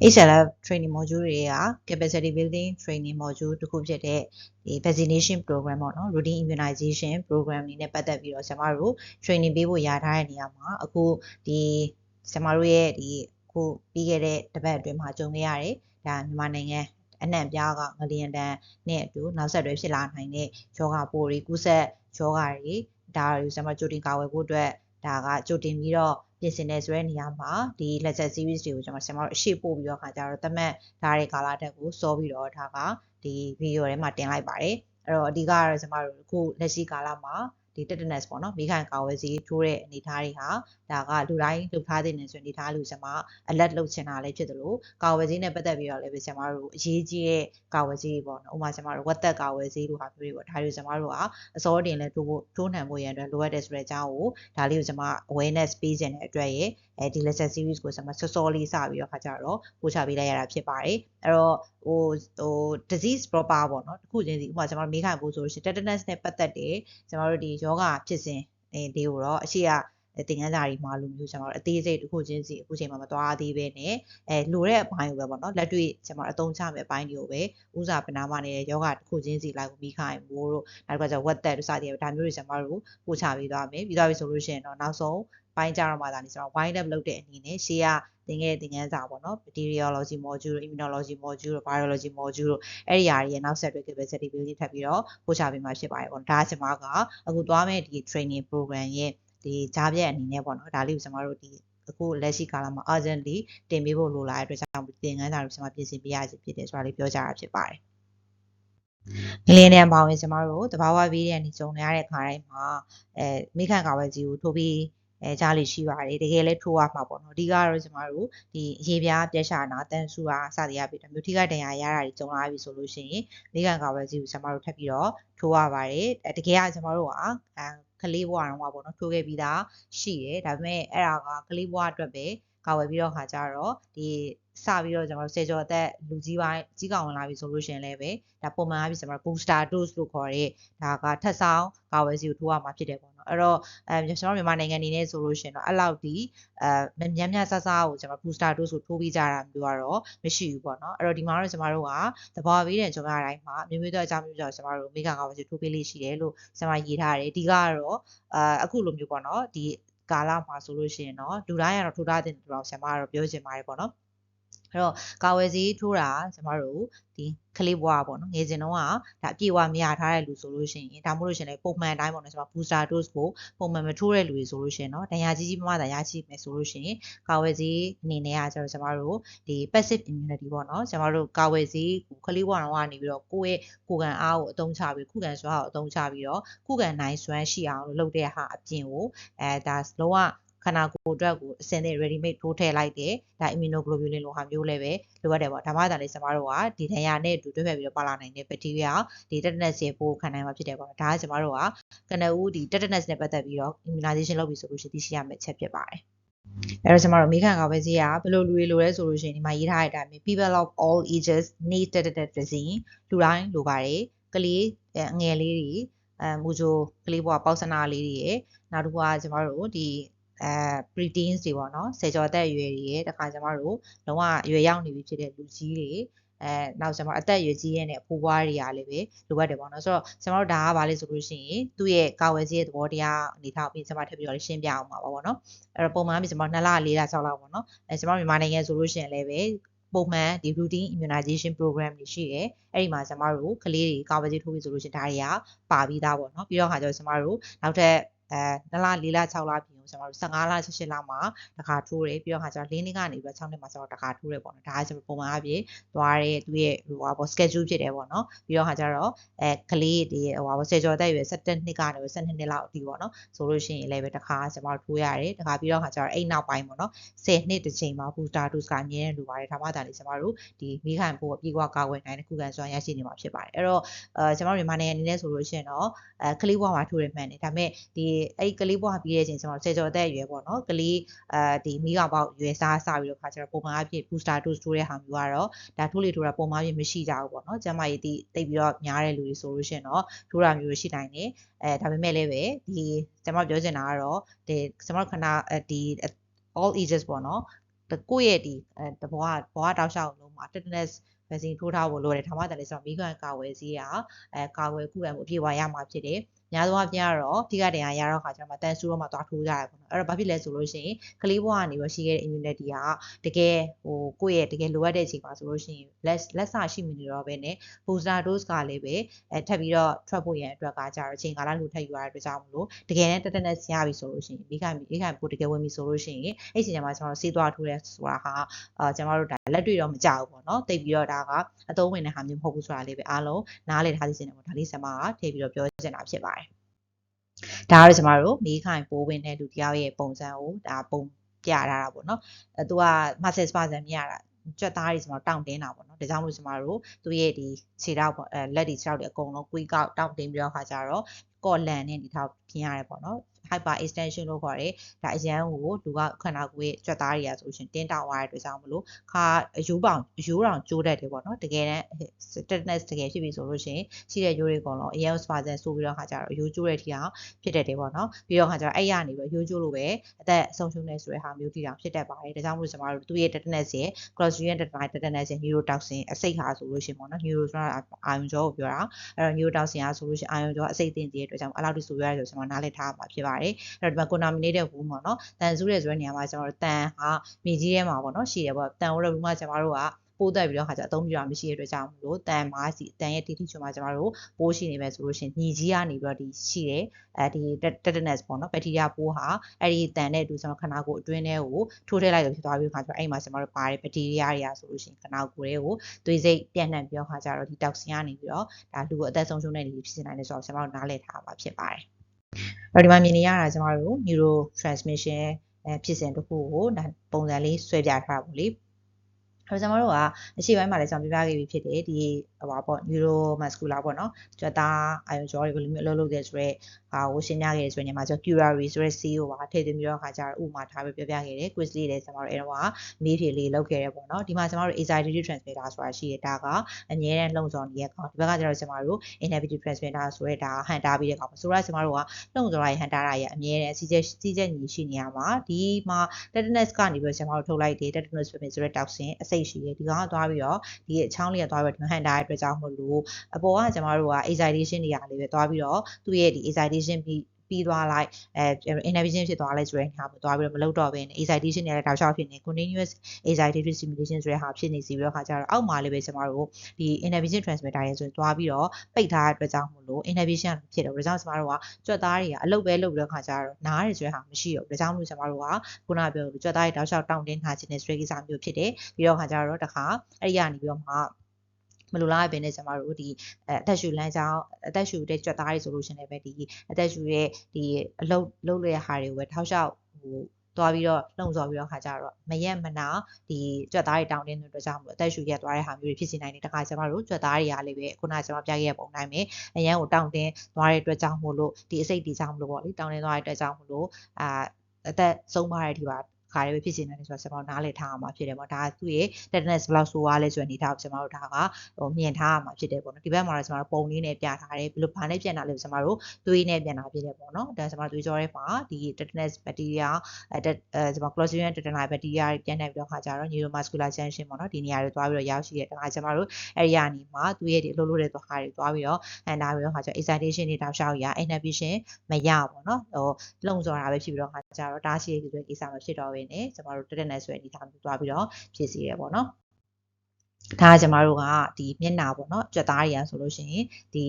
HLF training module တွေက capacity building training module တစ်ခုဖြစ်တဲ့ဒီ vaccination program ပေါ့နော် routine immunization program တွေနဲ့ပတ်သက်ပြီးတော့ကျွန်တော်တို့ training ပေးဖို့ရထားတဲ့နေရာမှာအခုဒီကျွန်တော်တို့ရဲ့ဒီအခုပြီးခဲ့တဲ့တပတ်အတွင်းမှာကြုံခဲ့ရတယ်ဒါမြန်မာနိုင်ငံအနှံ့ပြားကငလျင်တန်နဲ့အတူနောက်ဆက်တွဲဖြစ်လာနိုင်တဲ့ယောဂပိုးတွေကုဆက်ယောဂတွေဒါတွေကျွန်တော်ကြိုတင်ကာဝယ်ဖို့အတွက်ဒါကကြိုတင်ပြီးတော့ ပြင်ဆင်နေဆိုတဲ့နေရာမှာဒီ lecture series တွေကိုကျွန်တော်ဆင်မတို့အရှိပို့ပြီးတော့ခါကြတော့တမက်ဒါတွေကာလာတက်ကိုစောပြီးတော့ဒါကဒီဗီဒီယိုထဲမှာတင်လိုက်ပါတယ်အဲ့တော့အဓိကကတော့ကျွန်တော်တို့အခုလက်ရှိကာလမှာ ဒီ tetanus ပေါ့နော်မိခိုင်ကာဝယ်ဆေးထိုးတဲ့အနေအထားတွေဟာဒါကလူတိုင်းလှုပ်ထားတဲ့နေဆိုအနေအထားလို့ကျွန်မ alert လုပ်ချင်တာလည်းဖြစ်တယ်လို့ကာဝယ်ဆေးနဲ့ပတ်သက်ပြီးတော့လည်းကျွန်မတို့အရေးကြီးတဲ့ကာဝယ်ဆေးပေါ့နော်ဥပမာကျွန်မတို့ဝက်သက်ကာဝယ်ဆေးလိုဟာမျိုးတွေပေါ့ဒါတွေကျွန်မတို့ကအစောတင်လဲထိုးဖို့ထိုးနှံဖို့ရန်အတွက်လိုအပ်တယ်ဆိုတဲ့အကြောင်းကိုဒါလေးကိုကျွန်မ awareness ပေးခြင်းတဲ့အတွက်ရဲ့အဲဒီ lesson series ကိုကျွန်မစောစောလေးစပြီးတော့ခါကြတော့ပို့ချပေးလိုက်ရတာဖြစ်ပါတယ်အဲ့တော့ဟိုဟို disease proper ပေါ့နော်တခုချင်းစီဥပမာကျွန်တော်မေးခိုင်ဖို့ဆိုလို့ရှိရင် tetanus နဲ့ပတ်သက်တယ်ကျွန်တော်တို့ဒီယောဂဖြစ်စဉ်အဲဒီကိုတော့အရှိကတင်ကန်းစာတွေမှာလိုမျိုးကျွန်တော်အသေးစိတ်တစ်ခုချင်းစီအခုချိန်မှာမသွားသေးပဲနဲ့အဲလိုတဲ့အပိုင်းကိုပဲပေါ့နော်လက်တွေ့ကျွန်တော်အသုံးချမယ့်အပိုင်းတွေကိုပဲဥစားပနာမနေတဲ့ယောဂတစ်ခုချင်းစီလိုက်ပြီးခိုင်းမိုးတို့နောက်ကကျဝက်သက်တို့စသည်ဒါမျိုးတွေကျွန်တော်တို့ပို့ချပေးသွားမယ်ပြီးသွားပြီဆိုလို့ရှိရင်တော့နောက်ဆုံးပိုင်းကြတော့မှသာနေကျွန်တော် wind up လုပ်တဲ့အနေနဲ့ရှေ့က သင်ခဲ့သင်ခန်းစာပေါ့နော် bacteriology module immunology module biology module တို့အဲ့ဒီຢာတွေရဲ့နောက်ဆက်တွဲ capacity building ထပ်ပြီးတော့ပို့ချပေးမှာဖြစ်ပါတယ်ပေါ့ဒါကကျွန်မကအခုသွားမဲ့ဒီ training program ရဲ့ဒီကြားပြက်အနေနဲ့ပေါ့နော်ဒါလေးကိုကျွန်တော်တို့ဒီအခုလက်ရှိကာလမှာ urgently တင်ပေးဖို့လိုလာတဲ့အတွက်ကြောင့်သင်ခန်းစာကိုကျွန်မပြင်ဆင်ပေးရခြင်းဖြစ်တယ်ဆိုတာလေးပြောကြတာဖြစ်ပါတယ်ငလင်းတဲ့ပေါင်းရင်ကျမတို့တဘာဝဘေးတဲ့နေကြုံရတဲ့ခါတိုင်းမှာအဲမိခန့်ကာဝယ်ကြီးကိုထိုးပြီး အဲကြားလေးရှိပါတယ်တကယ်လဲထိုးရမှာပေါ့နော်အဓိကတော့ကျမတို့ဒီရေပြားပြက်ရှာနာတန်ဆူအားစသည်ရပြီတမျိုးထိကတန်ရာရတာတွေကြုံလာပြီဆိုလို့ရှိရင်မိကန်ကာဝယ်ကြီးကိုကျမတို့ထပ်ပြီးတော့ထိုးရပါတယ်တကယ်ကကျမတို့ကအဲကလေးဘွားတော့ပေါ့နော်ထိုးခဲ့ပြီးသားရှိတယ်ဒါပေမဲ့အဲ့ဒါကကလေးဘွားအတွက်ပဲကာဝယ်ပြီးတော့ခါကြတော့ဒီစပြီးတော့ကျွန်တော်စေကျော်အသက်လူကြီးပိုင်းကြီးကောင်ဝင်လာပြီဆိုလို့ရှိရင်လည်းပဲဒါပုံမှန်အားဖြင့်ကျွန်တော် booster dose လို့ခေါ်တဲ့ဒါကထပ်ဆောင်ကာဝယ်စီကိုထိုးရမှာဖြစ်တယ်ပေါ့နော် အဲ့တော့အဲကျွန်တော်မြန်မာနိုင်ငံအနေနဲ့ဆိုလို့ရှိရင်တော့အဲ့လောက်ဒီအဲမြန်းမြန်းဆဆကိုကျွန်တော် booster dose ကိုထိုးပြီးကြတာမျိုးကတော့မရှိဘူးပေါ့နော်အဲ့တော့ဒီမှာတော့ကျွန်တော်တို့ကသဘောပေးတဲ့ကျွန်တော်တိုင်းမှာမျိုးမျိုးတော့အကြောင်းမျိုးကြောင့်ကျွန်တော်တို့မိခါကာဝယ်စီထိုးပေးလေးရှိတယ်လို့ကျွန်တော်ရေးထားတယ်ဒီကတော့အာအခုလိုမျိုးပေါ့နော်ဒီကာလမှာဆိုလို့ရှိရင်တော့လူတိုင်းကတော့ထိုးထားတဲ့တူတော့ဆရာမကတော့ပြောချင်ပါတယ်ပေါ့နော် အဲ့တော့ကာဝယ်ဆေးထိုးတာကျမတို့ဒီကလေးဘွားပေါ့နော်ငယ်စဉ်တော့ကဒါအပြည့်အဝမရထားတဲ့လူဆိုလို့ရှိရင်ဒါမှမဟုတ်လို့ရှင်လေပုံမှန်တိုင်းပေါ့နော်ကျမ booster dose ကိုပုံမှန်မထိုးတဲ့လူတွေဆိုလို့ရှိရင်เนาะဒဏ်ရာကြီးကြီးမမသာရရှိမယ်ဆိုလို့ရှိရင်ကာဝယ်ဆေးအနေနဲ့ကကျတော့ကျမတို့ဒီ passive immunity ပေါ့နော်ကျမတို့ကာဝယ်ဆေးကလေးဘွားတော့ကနေပြီးတော့ကိုယ့်ရဲ့ကိုယ်ခံအားကိုအသုံးချပြီးခုခံစွမ်းကိုအသုံးချပြီးတော့ခုခံနိုင်စွမ်းရှိအောင်လုပ်တဲ့ဟာအပြင်ကိုအဲဒါလုံးဝ ခန္ဓာကိုယ်အတွက်ကိုအစင်တဲ့ ready made ထိုးထည့်လိုက်တယ်ဒါ immunoglobulin လိုဟာမျိုးလည်းပဲလိုအပ်တယ်ပေါ့ဒါမှသာလေကျမတို့ကဒီဒဏ်ရာနဲ့အတူတွဲဖက်ပြီးတော့ပါလာနိုင်တဲ့ bacteria ဒီ tetanus ရဲ့ပိုးခံနိုင်မှာဖြစ်တယ်ပေါ့ဒါကကျမတို့ကကနဦးဒီ tetanus နဲ့ပတ်သက်ပြီးတော့ immunization လုပ်ပြီးဆိုလို့ရှိရင်သိရှိရမယ့်ချက်ဖြစ်ပါတယ်အဲ့တော့ကျမတို့မိခံကပဲစီကဘယ်လိုလူတွေလိုလဲဆိုလို့ရှိရင်ဒီမှာရေးထားတဲ့အတိုင်း people of all ages need tetanus vaccine လူတိုင်းလိုပါတယ်ကလေးအငယ်လေးတွေအဲမူဂျိုကလေးဘွားပေါက်စနာလေးတွေရယ်နောက်တစ်ခုကကျမတို့ဒီ အဲ preteens တွေပေါ့နော်ဆယ်ကျော်အသက်အရွယ်တွေရဲ့တခါကျမတို့လုံးဝအရွယ်ရောက်နေပြီဖြစ်တဲ့လူကြီးတွေအဲနောက်ကျွန်တော်အသက်အရွယ်ကြီးရဲ့နဲ့အဖိုးဘွားတွေကလည်းပဲလိုအပ်တယ်ပေါ့နော်ဆိုတော့ကျွန်တော်တို့ဒါကဘာလဲဆိုလို့ရှိရင်သူ့ရဲ့ကာဝယ်ဆေးရဲ့သဘောတရားအနေထားကိုပြင်ကျွန်မထပ်ပြီးတော့ရှင်းပြအောင်ပါပေါ့နော်အဲ့တော့ပုံမှန်ပြင်ကျွန်တော်2လ4လ6လပေါ့နော်အဲကျွန်တော်မြန်မာနိုင်ငံဆိုလို့ရှိရင်လည်းပဲပုံမှန်ဒီ routine immunization program တွေရှိတယ်အဲ့ဒီမှာကျမတို့ကလေးတွေကာဝယ်ဆေးထိုးပြီးဆိုလို့ရှိရင်ဒါတွေကပါပြီးသားပေါ့နော်ပြီးတော့ခါကျတော့ကျမတို့နောက်ထပ်အဲ2လ4လ6လပြင် ကျွန်တော်တို့15လ18လမှာတစ်ခါထိုးတယ်ပြီးတော့ခါကျတော့၄နှစ်ကနေပြီးတော့6နှစ်မှာကျတော့တစ်ခါထိုးတယ်ပေါ့နော်ဒါကကျွန်တော်ပုံမှန်အပြင်သွားတဲ့သူရဲ့ဟိုဟာပေါ့ schedule ဖြစ်တယ်ပေါ့နော်ပြီးတော့ခါကျတော့အဲကလေးဒီဟိုဟာပေါ့ဆယ်ကျော်တက်ရွယ်17နှစ်ကနေ12နှစ်လောက်အထိပေါ့နော်ဆိုလို့ရှိရင်လည်းပဲတစ်ခါကျွန်တော်ထိုးရတယ်တစ်ခါပြီးတော့ခါကျတော့အဲ့နောက်ပိုင်းပေါ့နော်10နှစ်တစ်ချိန်မှာ booster dose ကအမြဲတမ်းလိုပါတယ်ဒါမှသာလေကျွန်တော်တို့ဒီမိခိုင်ဖို့အပြည့်အဝကာဝယ်နိုင်တဲ့ခုခံစွမ်းရရှိနေမှာဖြစ်ပါတယ်အဲ့တော့အဲကျွန်တော်မြန်မာနိုင်ငံအနေနဲ့ဆိုလို့ရှိရင်တော့အဲကလေးဘွားမှာထိုးရမှန်တယ်ဒါပေမဲ့ဒီအဲ့ကလေးဘွားပြီးတဲ့အချိန်ကျွန်တော်ဆယ်ကျော်တက်ရွယ်ပေါ့နော်ကလေးအဲဒီမိကောင်ပေါက်ရွယ်စားစပြီးတော့ခါကျတော့ပုံမှန်အဖြစ် booster dose ထိုးတဲ့ဟာမျိုးကတော့ဒါထိုးလေထိုးတာပုံမှန်အဖြစ်မရှိကြဘူးပေါ့နော်ကျမကြီးတိတိတ်ပြီးတော့များတဲ့လူတွေဆိုလို့ရှိရင်တော့ထိုးတာမျိုးရှိနိုင်တယ်အဲဒါပေမဲ့လည်းပဲဒီကျမပြောချင်တာကတော့ဒီကျမခဏဒီ all ages ပေါ့နော်ကိုယ့်ရဲ့ဒီအဲဘဝဘဝတောက်လျှောက်လုံးမှာ tetanus vaccine ထိုးထားဖို့လိုတယ်ဒါမှသာလေကျွန်တော်မိခံကာဝယ်ဆေးရအဲကာဝယ်ကုရမှုအပြည့်အဝရမှာဖြစ်တယ် များသောအားဖြင့်ကတော့ထိကတရားရတော့ခါကျမှတန်ဆူတော့မှသွားထိုးကြရပေါ့နော်အဲ့တော့ဘာဖြစ်လဲဆိုလို့ရှိရင်ကလေးဘဝကနေပြီးရှိခဲ့တဲ့ immunity ကတကယ်ဟိုကိုယ့်ရဲ့တကယ်လိုအပ်တဲ့အချိန်မှာဆိုလို့ရှိရင်လက်လက်စရှိမနေတော့ဘဲနဲ့ booster dose ကလည်းပဲအဲထပ်ပြီးတော့ထွက်ဖို့ရန်အတွက်ကကြတော့အချိန်ကာလလိုထပ်ယူရတဲ့အတွက်ကြောင့်မလို့တကယ်နဲ့တက်တက်နဲ့ရပြီဆိုလို့ရှိရင်မိခိုင်မိခိုင်ပိုတကယ်ဝင်ပြီဆိုလို့ရှိရင်အဲ့ချိန်မှာကျွန်တော်ဆေးသွားထိုးရဲဆိုတာဟာအာကျွန်တော်တို့ဒါလက်တွေ့တော့မကြောက်ဘူးပေါ့နော်တိတ်ပြီးတော့ဒါကအသုံးဝင်တဲ့ဟာမျိုးမဟုတ်ဘူးဆိုတာလေးပဲအားလုံးနားလည်ထားသိချင်တယ်ပေါ့ဒါလေးဆမကထည့်ပြီးတော့ပြောချင်တာဖြစ်ပါတယ် ဒါကတော့ကျမတို့မိခိုင်ပိုးဝင်တဲ့လူတယောက်ရဲ့ပုံစံကိုဒါပုံပြထားတာပေါ့နော်အဲသူက muscle spasm မြရတာကြက်သားတွေကျွန်တော်တောင့်တင်းတာပေါ့နော် ဒါကြောင့်မို့ကျွန်တော်တို့သူ့ရဲ့ဒီခြေထောက်ပေါ့အဲလက်တွေခြေထောက်တွေအကုန်လုံး quick out တောင့်တင်းပြီးတော့ခါကြတော့ကော့လန်နဲ့ဒီထောက်ပြင်ရတယ်ပေါ့နော် hyper extension လို့ခေါ်တယ်ဒါအရန်ကိုလူကခန္ဓာကိုယ်ရဲ့ကြွက်သားတွေကဆိုရှင်တင်းတောင်သွားတဲ့အတွက်ကြောင့်မလို့ခါအယိုးပေါင်အယိုးတောင်ကျိုးတတ်တယ်ပေါ့နော်တကယ်တမ်း tetanus တကယ်ဖြစ်ပြီဆိုလို့ရှိရင်ရှိတဲ့ယိုးတွေအကုန်လုံးအရန် spasm ဆိုပြီးတော့ခါကြတော့အယိုးကျိုးတဲ့ထီအောင်ဖြစ်တတ်တယ်ပေါ့နော်ပြီးတော့ခါကြတော့အဲ့ရနေပြီးယိုးကျိုးလို့ပဲအသက်ဆုံးရှုံးနေဆိုတဲ့ဟာမျိုးထီအောင်ဖြစ်တတ်ပါတယ်ဒါကြောင့်မို့ကျွန်တော်တို့သူ့ရဲ့ tetanus ရဲ့ clostridium tetanus ရဲ့ neurotoxin အစိတ်ဟာဆိုလို့ရှိရင်ပေါ့နော် neuro ဆိုတာအာယုံကြောကိုပြောတာအဲ့တော့ neurotoxin ဟာဆိုလို့ရှိရင်အာယုံကြောအစိတ်တင်တဲ့အတွက်ကြောင့်အဲ့လောက်ထိဆိုရတယ်ဆိုကျွန်တော်နားလည်ထားမှာဖြစ်ပါတယ်အဲ့တော့ဒီမှာ contaminated wound ပေါ့နော်တန်ဆူးရဲဆိုတဲ့နေရာမှာကျွန်တော်တို့တန်ဟာမြေကြီးထဲမှာပေါ့နော်ရှိတယ်ပေါ့တန်ဟိုတော့ဒီမှာကျွန်တော်တို့က ပိုးတက်ပြီးတော့ခါကျအသုံးပြရမရှိတဲ့အတွက်ကြောင့်မလို့တန်မားစီတန်ရဲ့တိတိကျကျမှာကျွန်တော်တို့ပိုးရှိနေမယ်ဆိုလို့ရှိရင်ညီကြီးကနေပြီးတော့ဒီရှိတယ်အဲဒီ tetanus ပေါ့နော်ဘက်တီးရီးယားပိုးဟာအဲ့ဒီတန်နဲ့အတူကျွန်တော်ခနာကိုအတွင်းထဲကိုထိုးထည့်လိုက်လို့ဖြစ်သွားပြီးခါကျတော့အဲ့မှာကျွန်တော်တို့ပါတယ်ဘက်တီးရီးယားတွေကဆိုလို့ရှိရင်ခနာကိုတွေကိုသွေးစိတ်ပြန့်နှံ့ပြီးတော့ခါကျတော့ဒီ toxin ကနေပြီးတော့ဒါလူကိုအသက်ဆုံးရှုံးတဲ့နေဖြစ်နေတယ်ဆိုတော့ကျွန်တော်တို့နားလည်ထားမှာဖြစ်ပါတယ်အဲ့ဒီမှာမြင်နေရတာကျမတို့ neuro transmission အဲဖြစ်စဉ်တစ်ခုကိုဒါပုံစံလေးဆွဲပြထားတာပေါ့လေ အဲကျွန်တော်တို့ကအရှိပိုင်းမှာလည်းကျွန်တော်ပြပြခဲ့ပြီးဖြစ်တယ်ဒီ ဟိုပါပေါ့ neuromuscular ပေါ့နော်ကြွက်သားအာယုံကြောတွေဘယ်လိုမျိုးအလုပ်လုပ်တယ်ဆိုတော့ဟာကိုရှင်းပြခဲ့တယ်ဆိုရင်ဒီမှာကျွန်တော် curary ဆိုတဲ့ CO ပါထည့်သွင်းပြီးတော့ခါကြတော့ဥပမာထားပြီးပြပြခဲ့တယ် quiz လေးလည်းကျွန်တော်တို့အဲတော့မေးဖြေလေးလုပ်ခဲ့တယ်ပေါ့နော်ဒီမှာကျွန်တော်တို့ excitatory transmitter ဆိုတာရှိတယ်ဒါကအငြင်းတဲ့လှုံ့ဆော်နေတဲ့ကောင်ဒီဘက်ကကျတော့ကျွန်တော်တို့ inhibitory transmitter ဆိုတဲ့ဒါဟန်တာပြီးတဲ့ကောင်ဆိုတော့ကျွန်တော်တို့ကလှုံ့ဆော်ရဟန်တာရရဲ့အမြဲတမ်းစီးချက်စီးချက်ညီရှိနေရမှာဒီမှာ tetanus ကနေပြီးတော့ကျွန်တော်တို့ထုတ်လိုက်တယ် tetanus ဆိုတဲ့ toxin အစိတ်ရှိတယ်ဒီကောင်ကသွားပြီးတော့ဒီအချောင်းလေးကသွားပြီးတော့ဟန်တာရဲ့အတွက်ကြောင့်မလို့အပေါ်ကကျွန်တော်တို့က excitation တွေရာလေးပဲသွားပြီးတော့သူ့ရဲ့ဒီ excitation ပြီးပြီးသွားလိုက်အဲ inhibition ဖြစ်သွားလိုက်ဆိုတဲ့ဟာကိုသွားပြီးတော့မလုပ်တော့ဘဲနဲ့ excitation နဲ့လည်းတောက်လျှောက်ဖြစ်နေ continuous excitatory stimulation ဆိုတဲ့ဟာဖြစ်နေစီပြီးတော့ခါကြတော့အောက်မှာလည်းပဲကျွန်တော်တို့ဒီ inhibition transmitter တွေဆိုရင်သွားပြီးတော့ပိတ်ထားတဲ့အတွက်ကြောင့်မလို့ inhibition ဖြစ်တယ်ဒါကြောင့်ကျွန်တော်တို့ကကြွက်သားတွေကအလုပ်ပဲလုပ်ပြီးတော့ခါကြတော့နားတယ်ဆိုတဲ့ဟာမရှိတော့ဘူးဒါကြောင့်မို့ကျွန်တော်တို့ကခုနပြောကြွက်သားတွေတောက်လျှောက်တောင့်တင်းထားခြင်းနဲ့ stress ကိစ္စမျိုးဖြစ်တယ်ပြီးတော့ခါကြတော့တခါအဲ့ဒီကနေပြီးတော့မှ မလိုလားပဲနဲ့ကျမတို့ဒီအသက်ရှူလမ်းကြောင်းအသက်ရှူတဲ့ကြွက်သားတွေဆိုလို့ရှင်လည်းပဲဒီအသက်ရှူရဲ့ဒီအလုတ်လုတ်ရတဲ့ဟာတွေကိုပဲထောက်လျှောက်ဟိုသွားပြီးတော့လုံစော်ပြီးတော့ခါကြတော့မရက်မနာဒီကြွက်သားတွေတောင်းတင်းတဲ့အတွက်ကြောင့်မလို့အသက်ရှူရက်သွားတဲ့ဟာမျိုးတွေဖြစ်စီနိုင်တယ်တခါကျမတို့ကြွက်သားတွေကလည်းပဲခုနကကျွန်တော်ပြခဲ့ရပုံတိုင်းပဲအရန်ကိုတောင်းတင်းသွားတဲ့အတွက်ကြောင့်မို့လို့ဒီအစိတ်တွေကြောင့်မလို့ပေါ့လေတောင်းတင်းသွားတဲ့အတွက်ကြောင့်မလို့အာအသက်ဆုံးပါတဲ့ဒီပါ ခါတွေပဲဖြစ်နေတယ်ဆိုတော့ကျွန်တော်နားလည်ထားအောင်မှာဖြစ်တယ်ပေါ့ဒါကသူ့ရဲ့ tetanus ဘယ်လောက်ဆိုးသွားလဲဆိုတဲ့အနေထားကိုကျွန်တော်တို့ဒါကဟိုမြင်ထားရမှာဖြစ်တယ်ပေါ့နော်ဒီဘက်မှာတော့ကျွန်တော်တို့ပုံလေးနဲ့ပြထားတယ်ဘယ်လိုဘာနဲ့ပြန်တာလဲကျွန်တော်တို့သွေးနဲ့ပြန်တာဖြစ်တယ်ပေါ့နော်ဒါကျွန်တော်တို့သွေးကြောထဲမှာဒီ tetanus bacteria အဲကျွန်တော် clostridium tetani bacteria ပြန်နေပြီးတော့ခါကြတော့ neuromuscular junction ပေါ့နော်ဒီနေရာတွေသွားပြီးတော့ရောက်ရှိတဲ့ဒါကကျွန်တော်တို့အဲ့ဒီကနေမှသွေးရဲ့ဒီအလုပ်လုပ်တဲ့သွားဟာတွေသွားပြီးတော့ဟန်တာပြီးတော့ခါကျ excitation တွေတောက်လျှောက်ရ inhibition မရပေါ့နော်ဟိုလုံစော်တာပဲဖြစ်ပြီးတော့ခါကြတော့ဒါရှိရဲ့ကိစ္စမဖြစ်တော့ဘဲနဲ့ကျွန်တော်တို့တက်တဲ့ဆိုတဲ့အနေအထားမျိုးသွားပြီးတော့ဖြစ်စီရဲပေါ့နော်ဒါကကျမတို့ကဒီမျက်နာပေါ့နော်ကြွက်သားတွေရဆိုလို့ရှိရင်ဒီ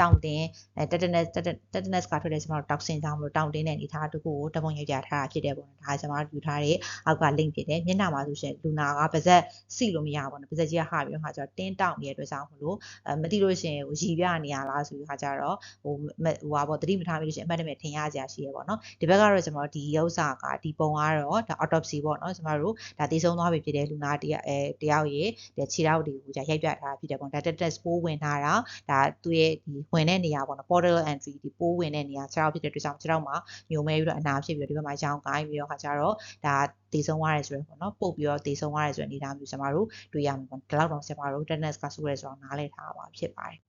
တောင့်တင်းအဲ tetanus tetanus ကထွက်တဲ့ကျွန်တော်တို့ toxin ကြောင့်မလို့တောင့်တင်းတဲ့အနေအထားတစ်ခုကိုတပုံရိုက်ပြထားတာဖြစ်တယ်ပေါ့နော်ဒါကျွန်တော်တို့ယူထားတဲ့အောက်က link ဖြစ်တယ်မျက်နှာမှာဆိုရှင်လူနာကပါဇက်စီလို့မရဘူးပေါ့နော်ပါဇက်ကြီးကဟာပြီးတော့ခါကျတော့တင်းတောင့်နေတဲ့အတွက်ကြောင့်မလို့အဲမသိလို့ရှင်ဟိုရည်ပြနေရလားဆိုပြီးခါကျတော့ဟိုဟိုဟာပေါ့တတိမထားမိလို့ရှင်အမှတ်တမဲ့ထင်ရစရာရှိရပေါ့နော်ဒီဘက်ကတော့ကျွန်တော်ဒီဥစ္စာကဒီပုံကတော့ဒါ autopsy ပေါ့နော်ကျွန်တော်တို့ဒါတည်ဆုံးသွားပြီဖြစ်တဲ့လူနာတယောက်အဲတယောက်ရဲ့ခြေထောက်တွေကိုじゃရိုက်ပြထားတာဖြစ်တယ်ပေါ့ဒါ tetanus ပိုးဝင်ထားတာဒါသူ့ရဲ့ဒီဝင်တဲ့နေရာပေါ့နော် portal entry ဒီပိုးဝင်တဲ့နေရာခြေထောက်ဖြစ်တဲ့အတွက်ကြောင့်ခြေထောက်မှာညိုမဲပြီးတော့အနာဖြစ်ပြီးတော့ဒီဘက်မှာရောင်ကိုင်းပြီးတော့ခါကြတော့ဒါတည်ဆုံးသွားတယ်ဆိုရင်ပေါ့နော်ပုတ်ပြီးတော့တည်ဆုံးသွားတယ်ဆိုတဲ့အနေအထားမျိုးကျွန်တော်တို့တွေ့ရမှာပေါ့ဒီလောက်တော့ကျွန်တော်တို့ tetanus ကဆိုရဲဆိုတော့နားလည်ထားပါဖြစ်ပါတယ်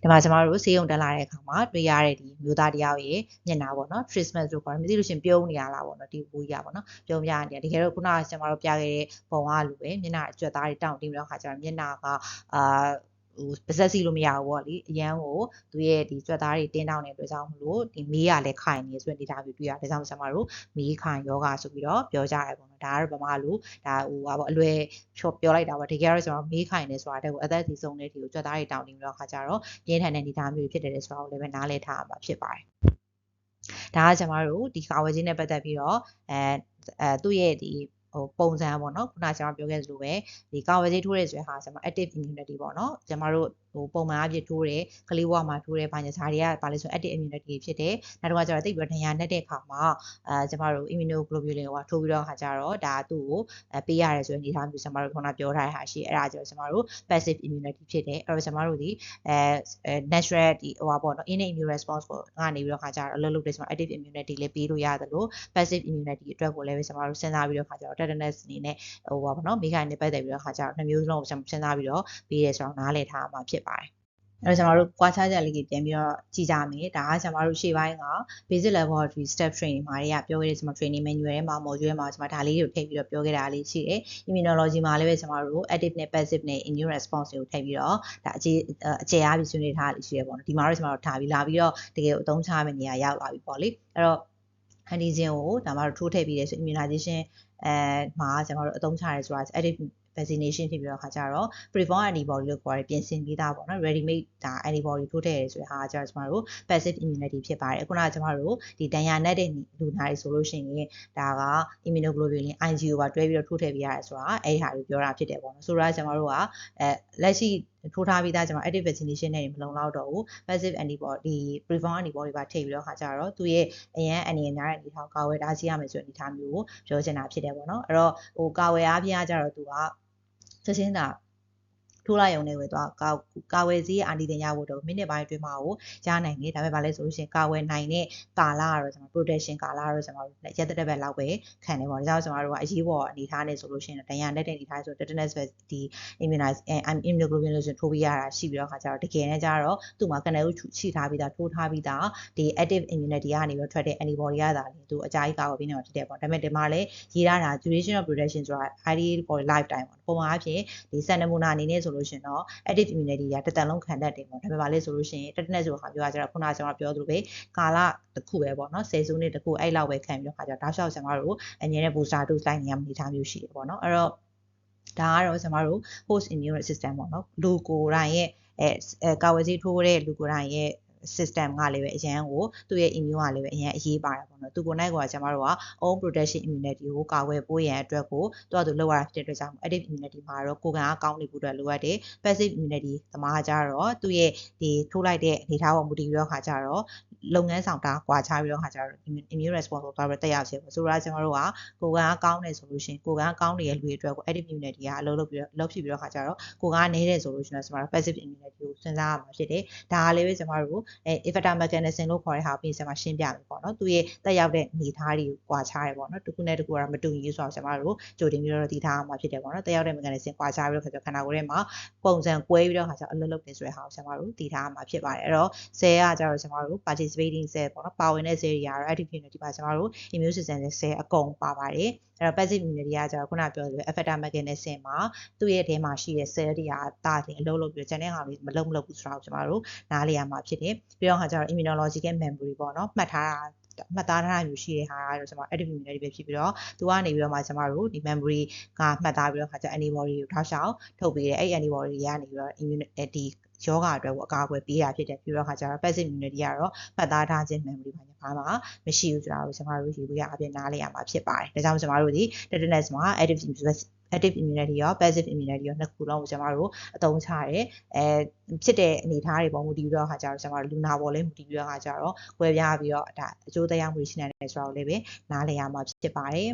ဒီမှာကျမတို့ဆေးရုံတက်လာတဲ့အခါမှာတွေ့ရတဲ့ဒီမျိုးသားတယောက်ရဲ့မျက်နှာပေါ့နော် treatment ဆိုခေါ်တယ်မသိလို့ရှရင်ပြုံးနေရလားပေါ့နော်ဒီဘူးကြီးอ่ะပေါ့နော်ပြုံးပြနေတယ်တကယ်တော့ခုနကကျမတို့ပြခဲ့တဲ့ပုံကလူပဲမျက်နှာအကျွတ်သားတွေတောင့်တင်းပြီးတော့ခါကျတော့မျက်နှာကအာ ဟိုပါဇက်စီလို့မရဘူးပေါ့လေအရန်ကိုသူရဲ့ဒီကြွက်သားတွေတင်းတောင်းနေတဲ့အတွက်ကြောင့်မလို့ဒီမေးရလဲခိုင်နေဆိုတဲ့ data မျိုးတွေ့ရတယ်ဒါကြောင့်ကျွန်တော်တို့မေးခိုင်ယောဂဆိုပြီးတော့ပြောကြရတယ်ပေါ့နော်ဒါကတော့ဗမာလိုဒါဟိုဟာပေါ့အလွယ်ဖြောပြောလိုက်တာပေါ့တကယ်တော့ကျွန်တော်မေးခိုင်နေဆိုတာတဲ့ကိုအသက်စီဆုံးတဲ့ဒီကိုကြွက်သားတွေတောင်းတင်းပြီးတော့ခါကြတော့ပြင်းထန်တဲ့ data မျိုးဖြစ်တယ်လေဆိုတော့လည်းပဲနားလည်ထားရမှာဖြစ်ပါတယ်ဒါကကျွန်တော်တို့ဒီကာဝယ်ခြင်းနဲ့ပတ်သက်ပြီးတော့အဲအဲသူ့ရဲ့ဒီ ဟိုပုံစံပေါ့နော်ခုနကျွန်တော်ပြောခဲ့သလိုပဲဒီကာဝယ်ဆေးထိုးရဲဆိုတဲ့ဟာကျွန်တော် active immunity ပေါ့နော်ကျွန်တော်တို့ ဟိုပုံမှန်အပြည့်ထိုးတယ်ကလေးဘဝမှာထိုးတယ်ဘာညာဇာတွေကဘာလဲဆို active immunity ဖြစ်တယ်နောက်တစ်ခါကျတော့တိတ်ပြီးတော့ဒဏ်ရာနဲ့တဲ့အခါမှာအဲကျွန်တော်တို့ immunoglobulin ဟိုထိုးပြီးတော့ခါကျတော့ဒါသူ့ကိုပေးရတယ်ဆိုရင်ဒီထားမျိုးကျွန်တော်တို့ခုနပြောထားတဲ့ဟာရှိအဲ့ဒါကျတော့ကျွန်တော်တို့ passive immunity ဖြစ်တယ်အဲ့တော့ကျွန်တော်တို့ဒီအဲ natural ဒီဟိုပါပေါ့နော် innate immune response ကိုကနေပြီးတော့ခါကျတော့အလုပ်လုပ်တယ်ဆိုတော့ active immunity လေးပေးလို့ရတယ်လို့ passive immunity အတွက်ကိုလည်းကျွန်တော်တို့စဉ်းစားပြီးတော့ခါကျတော့ tetanus အနေနဲ့ဟိုပါပေါ့နော်မိခိုင်နဲ့ပတ်သက်ပြီးတော့ခါကျတော့နှစ်မျိုးစလုံးကိုစဉ်းစားပြီးတော့ပေးရဲဆိုတော့နားလည်ထားမှာဖြစ်ပါတယ်အဲ့တော့ကျွန်တော်တို့ကွာခြားချက်လေးကြီးပြန်ပြီးတော့ကြည့်ကြမယ်ဒါကကျွန်တော်တို့ရှေ့ပိုင်းက basic laboratory step training မှာတွေကပြောခဲ့တဲ့ကျွန်တော် training manual ထဲမှာ module ထဲမှာကျွန်တော်ဒါလေးတွေကိုထည့်ပြီးတော့ပြောခဲ့တာလေးရှိတယ် immunology မှာလည်းပဲကျွန်တော်တို့ active နဲ့ passive နဲ့ immune response တွေကိုထည့်ပြီးတော့ဒါအခြေအခြေအားပြီးဆွေးနွေးထားလေးရှိရပေါ့နော်ဒီမှာတော့ကျွန်တော်တို့ထားပြီးလာပြီးတော့တကယ်ကိုအသုံးချမယ့်နေရာရောက်လာပြီပေါ့လေအဲ့တော့ antigen ကိုဒါမှတော့ထိုးထည့်ပြီးတယ်ဆို immunization အဲမှာကျွန်တော်တို့အသုံးချရဲဆိုတာ active vaccination ဖြစ်ပြီးတော့ခါကြတော့ preform antibody လို့ခေါ်တယ်ပြင်ဆင်ပြီးသားပေါ့နော် ready made ဒါ antibody ထိုးထည့်ရဲဆိုတဲ့ဟာကကျတော့ကျွန်တော်တို့ passive immunity ဖြစ်ပါတယ်အခုနကကျွန်တော်တို့ဒီတန်ရာနဲ့တဲ့လူနာတွေဆိုလို့ရှိရင်ဒါက immunoglobulin IgG ပါတွဲပြီးတော့ထိုးထည့်ပေးရတယ်ဆိုတာအဲ့ဒီဟာကိုပြောတာဖြစ်တယ်ပေါ့နော်ဆိုတော့ကျွန်တော်တို့ကအဲလက်ရှိထိုးထားပြီးသားကျွန်တော် active vaccination နဲ့မလုံလောက်တော့ဘူး passive antibody preform antibody ပါထည့်ပြီးတော့ခါကြတော့သူရဲ့အရန်အနေနဲ့များတဲ့အနေထားကာဝယ်တားစီရမယ်ဆိုတဲ့အနေထားမျိုးကိုပြောချင်တာဖြစ်တယ်ပေါ့နော်အဲ့တော့ဟိုကာဝယ်အားပြကြတော့သူက ချက်ချင်းသာ ထိုးလိုက်ရုံနဲ့ပဲသွားကာကာဝယ်ဈေးအာဒီတင်ရဖို့တော့မိနစ်ပိုင်းအတွင်းမှာကိုရနိုင်တယ်ဒါပေမဲ့ဗာလဲဆိုလို့ရှိရင်ကာဝယ်နိုင်တဲ့ကာလကတော့ကျွန်တော် protection ကာလကတော့ကျွန်တော်ရက်သက်သက်ပဲလောက်ပဲခံနေပါတော့ဒါကြောင့်ကျွန်တော်တို့ကအရေးပေါ်အနေထားနဲ့ဆိုလို့ရှိရင်ဒဏ်ရာနဲ့တဲ့အနေထားဆို tetanus ပဲဒီ immunize immunoglobulin လို့ဆိုထိုးပြီးရတာရှိပြီးတော့ခါကျတော့တကယ်နဲ့ကျတော့သူ့မှာကနေဦးချိထားပြီးသားထိုးထားပြီးသားဒီ active immunity ကနေပြီးထွက်တဲ့ antibody ရတာလေသူအကြိုက်ကာဝယ်ပြီးနေမှာဖြစ်တယ်ပေါ့ဒါပေမဲ့ဒီမှာလည်းရေးထားတာ duration of protection ဆိုတာ ID for lifetime ပေါ့ပုံမှန်အဖြစ်ဒီစံနမူနာအနေနဲ့ဆိုလို့ရှိရင်တော့ active immunity ကတစ်တန်လုံးခံတတ်တယ်ပေါ့ဒါပေမဲ့လည်းဆိုလို့ရှိရင် tetanus ဆိုတဲ့ခါပြောရကြတော့ခုနကကျွန်တော်ပြောသလိုပဲကာလတစ်ခုပဲပေါ့နော်ဆယ်စုနှစ်တစ်ခုအဲ့လောက်ပဲခံပြီးတော့ခါကြတော့တောက်လျှောက်ကျွန်တော်တို့အငြင်းတဲ့ booster dose လိုက်နေရမယ့်အနေအထားမျိုးရှိတယ်ပေါ့နော်အဲ့တော့ဒါကတော့ကျွန်တော်တို့ host immune system ပေါ့နော်လူကိုယ်တိုင်ရဲ့အဲကာဝယ်ဆေးထိုးတဲ့လူကိုယ်တိုင်ရဲ့ system ကလည်းပဲအရန်ကိုသူ့ရဲ့ immune ကလည်းပဲအရန်အရေးပါတယ်ပေါ့နော်သူကိုယ်နိုင်ကကျွန်တော်တို့က own protection immunity ကိုကာဝယ်ပိုးရန်အတွက်ကိုသူ့အတူလောက်ရတာဖြစ်တဲ့အတွက်ကြောင့် active immunity မှာတော့ကိုယ်ကအကောင်းနေဖို့အတွက်လိုအပ်တယ် passive immunity သမားကြတော့သူ့ရဲ့ဒီထိုးလိုက်တဲ့အနေထားပေါ်မူတည်ပြီးတော့ခါကြတော့ လုပ်ငန်းဆောင်တာကွာခြားပြီးတော့ခါကြတော့ immune response ကိုသွားပြီးတက်ရောက်စေပေါ့ဆိုတော့ကျွန်တော်တို့ကကိုယ်ကကောင်းနေဆိုလို့ရှိရင်ကိုယ်ကကောင်းနေတဲ့လူတွေအတွက်ကို active immunity ကအလုပ်လုပ်ပြီးတော့လုပ်ဖြစ်ပြီးတော့ခါကြတော့ကိုယ်ကနေတဲ့ဆိုလို့ရှိရင်ကျွန်တော်တို့ passive immunity ကိုစဉ်းစားရမှာဖြစ်တယ်ဒါကလည်းပဲကျွန်တော်တို့အဲ effector mechanism လို့ခေါ်တဲ့ဟာကိုပြင်ဆင်မှာရှင်းပြမယ်ပေါ့နော်သူရဲ့တက်ရောက်တဲ့အနေထားတွေကိုကွာခြားတယ်ပေါ့နော်တစ်ခုနဲ့တစ်ခုကတော့မတူညီဆိုတော့ကျွန်တော်တို့ကြိုတင်ပြီးတော့တည်ထားအောင်မှာဖြစ်တယ်ပေါ့နော်တက်ရောက်တဲ့ mechanism ကွာခြားပြီးတော့ခါကြခန္ဓာကိုယ်ထဲမှာပုံစံကွဲပြီးတော့ခါကြအလုပ်လုပ်နေဆိုတဲ့ဟာကိုကျွန်တော်တို့တည်ထားအောင်မှာဖြစ်ပါတယ်အဲ့တော့ cell ကကြတော့ကျွန်တော်တို့ participating cell ပေါ့နော်ပါဝင်တဲ့ cell တွေကတော့ active immunity မှာကျွန်တော်တို့ immune system နဲ့ cell အကုန်ပါပါတယ်အဲ့တော့ passive immunity ကကျတော့ခုနပြောသလို effector mechanism မှာသူ့ရဲ့ထဲမှာရှိတဲ့ cell တွေကတာတင်အလုပ်လုပ်ပြီးတော့ channel ဟာလေးမလုပ်မလုပ်ဘူးဆိုတာကိုကျွန်တော်တို့နားလည်ရမှာဖြစ်တယ်ပြီးတော့ခါကျတော့ immunological memory ပေါ့နော်မှတ်ထားတာမှတ်သားထားတာမျိုးရှိတဲ့ဟာကတော့ကျွန်တော် active immunity ပဲဖြစ်ပြီးတော့သူကနေပြီးတော့မှကျွန်တော်တို့ဒီ memory ကမှတ်သားပြီးတော့ခါကျ antibody ကိုထောက်ရှောက်ထုတ်ပေးတယ်အဲ့ antibody တွေကနေပြီးတော့ immunity ယောဂအတွက်ကိုအကာအကွယ်ပေးတာဖြစ်တယ်ပြီးတော့ခါကျတော့ passive immunity ကတော့မှတ်သားထားခြင်း memory ဘာညာဘာမှမရှိဘူးဆိုတာကိုကျွန်တော်တို့ရေဘူးရအပြင်နားလည်ရမှာဖြစ်ပါတယ်ဒါကြောင့်ကျွန်တော်တို့ဒီ tetanus မှာ active active immunity ရော passive immunity ရောနှစ်ခုလုံးကိုကျွန်တော်တို့အသုံးချရဲအဲဖြစ်တဲ့အနေအထားတွေပေါ်မူတည်ပြီးတော့ခါကြတော့ကျွန်တော်တို့လူနာပေါ်လည်းမူတည်ပြီးတော့ခါကြတော့ဝယ်ပြားပြီးတော့ဒါအကျိုးသက်ရောက်မှုရှိနေတယ်ဆိုတော့လည်းပဲနားလည်ရမှာဖြစ်ပါတယ်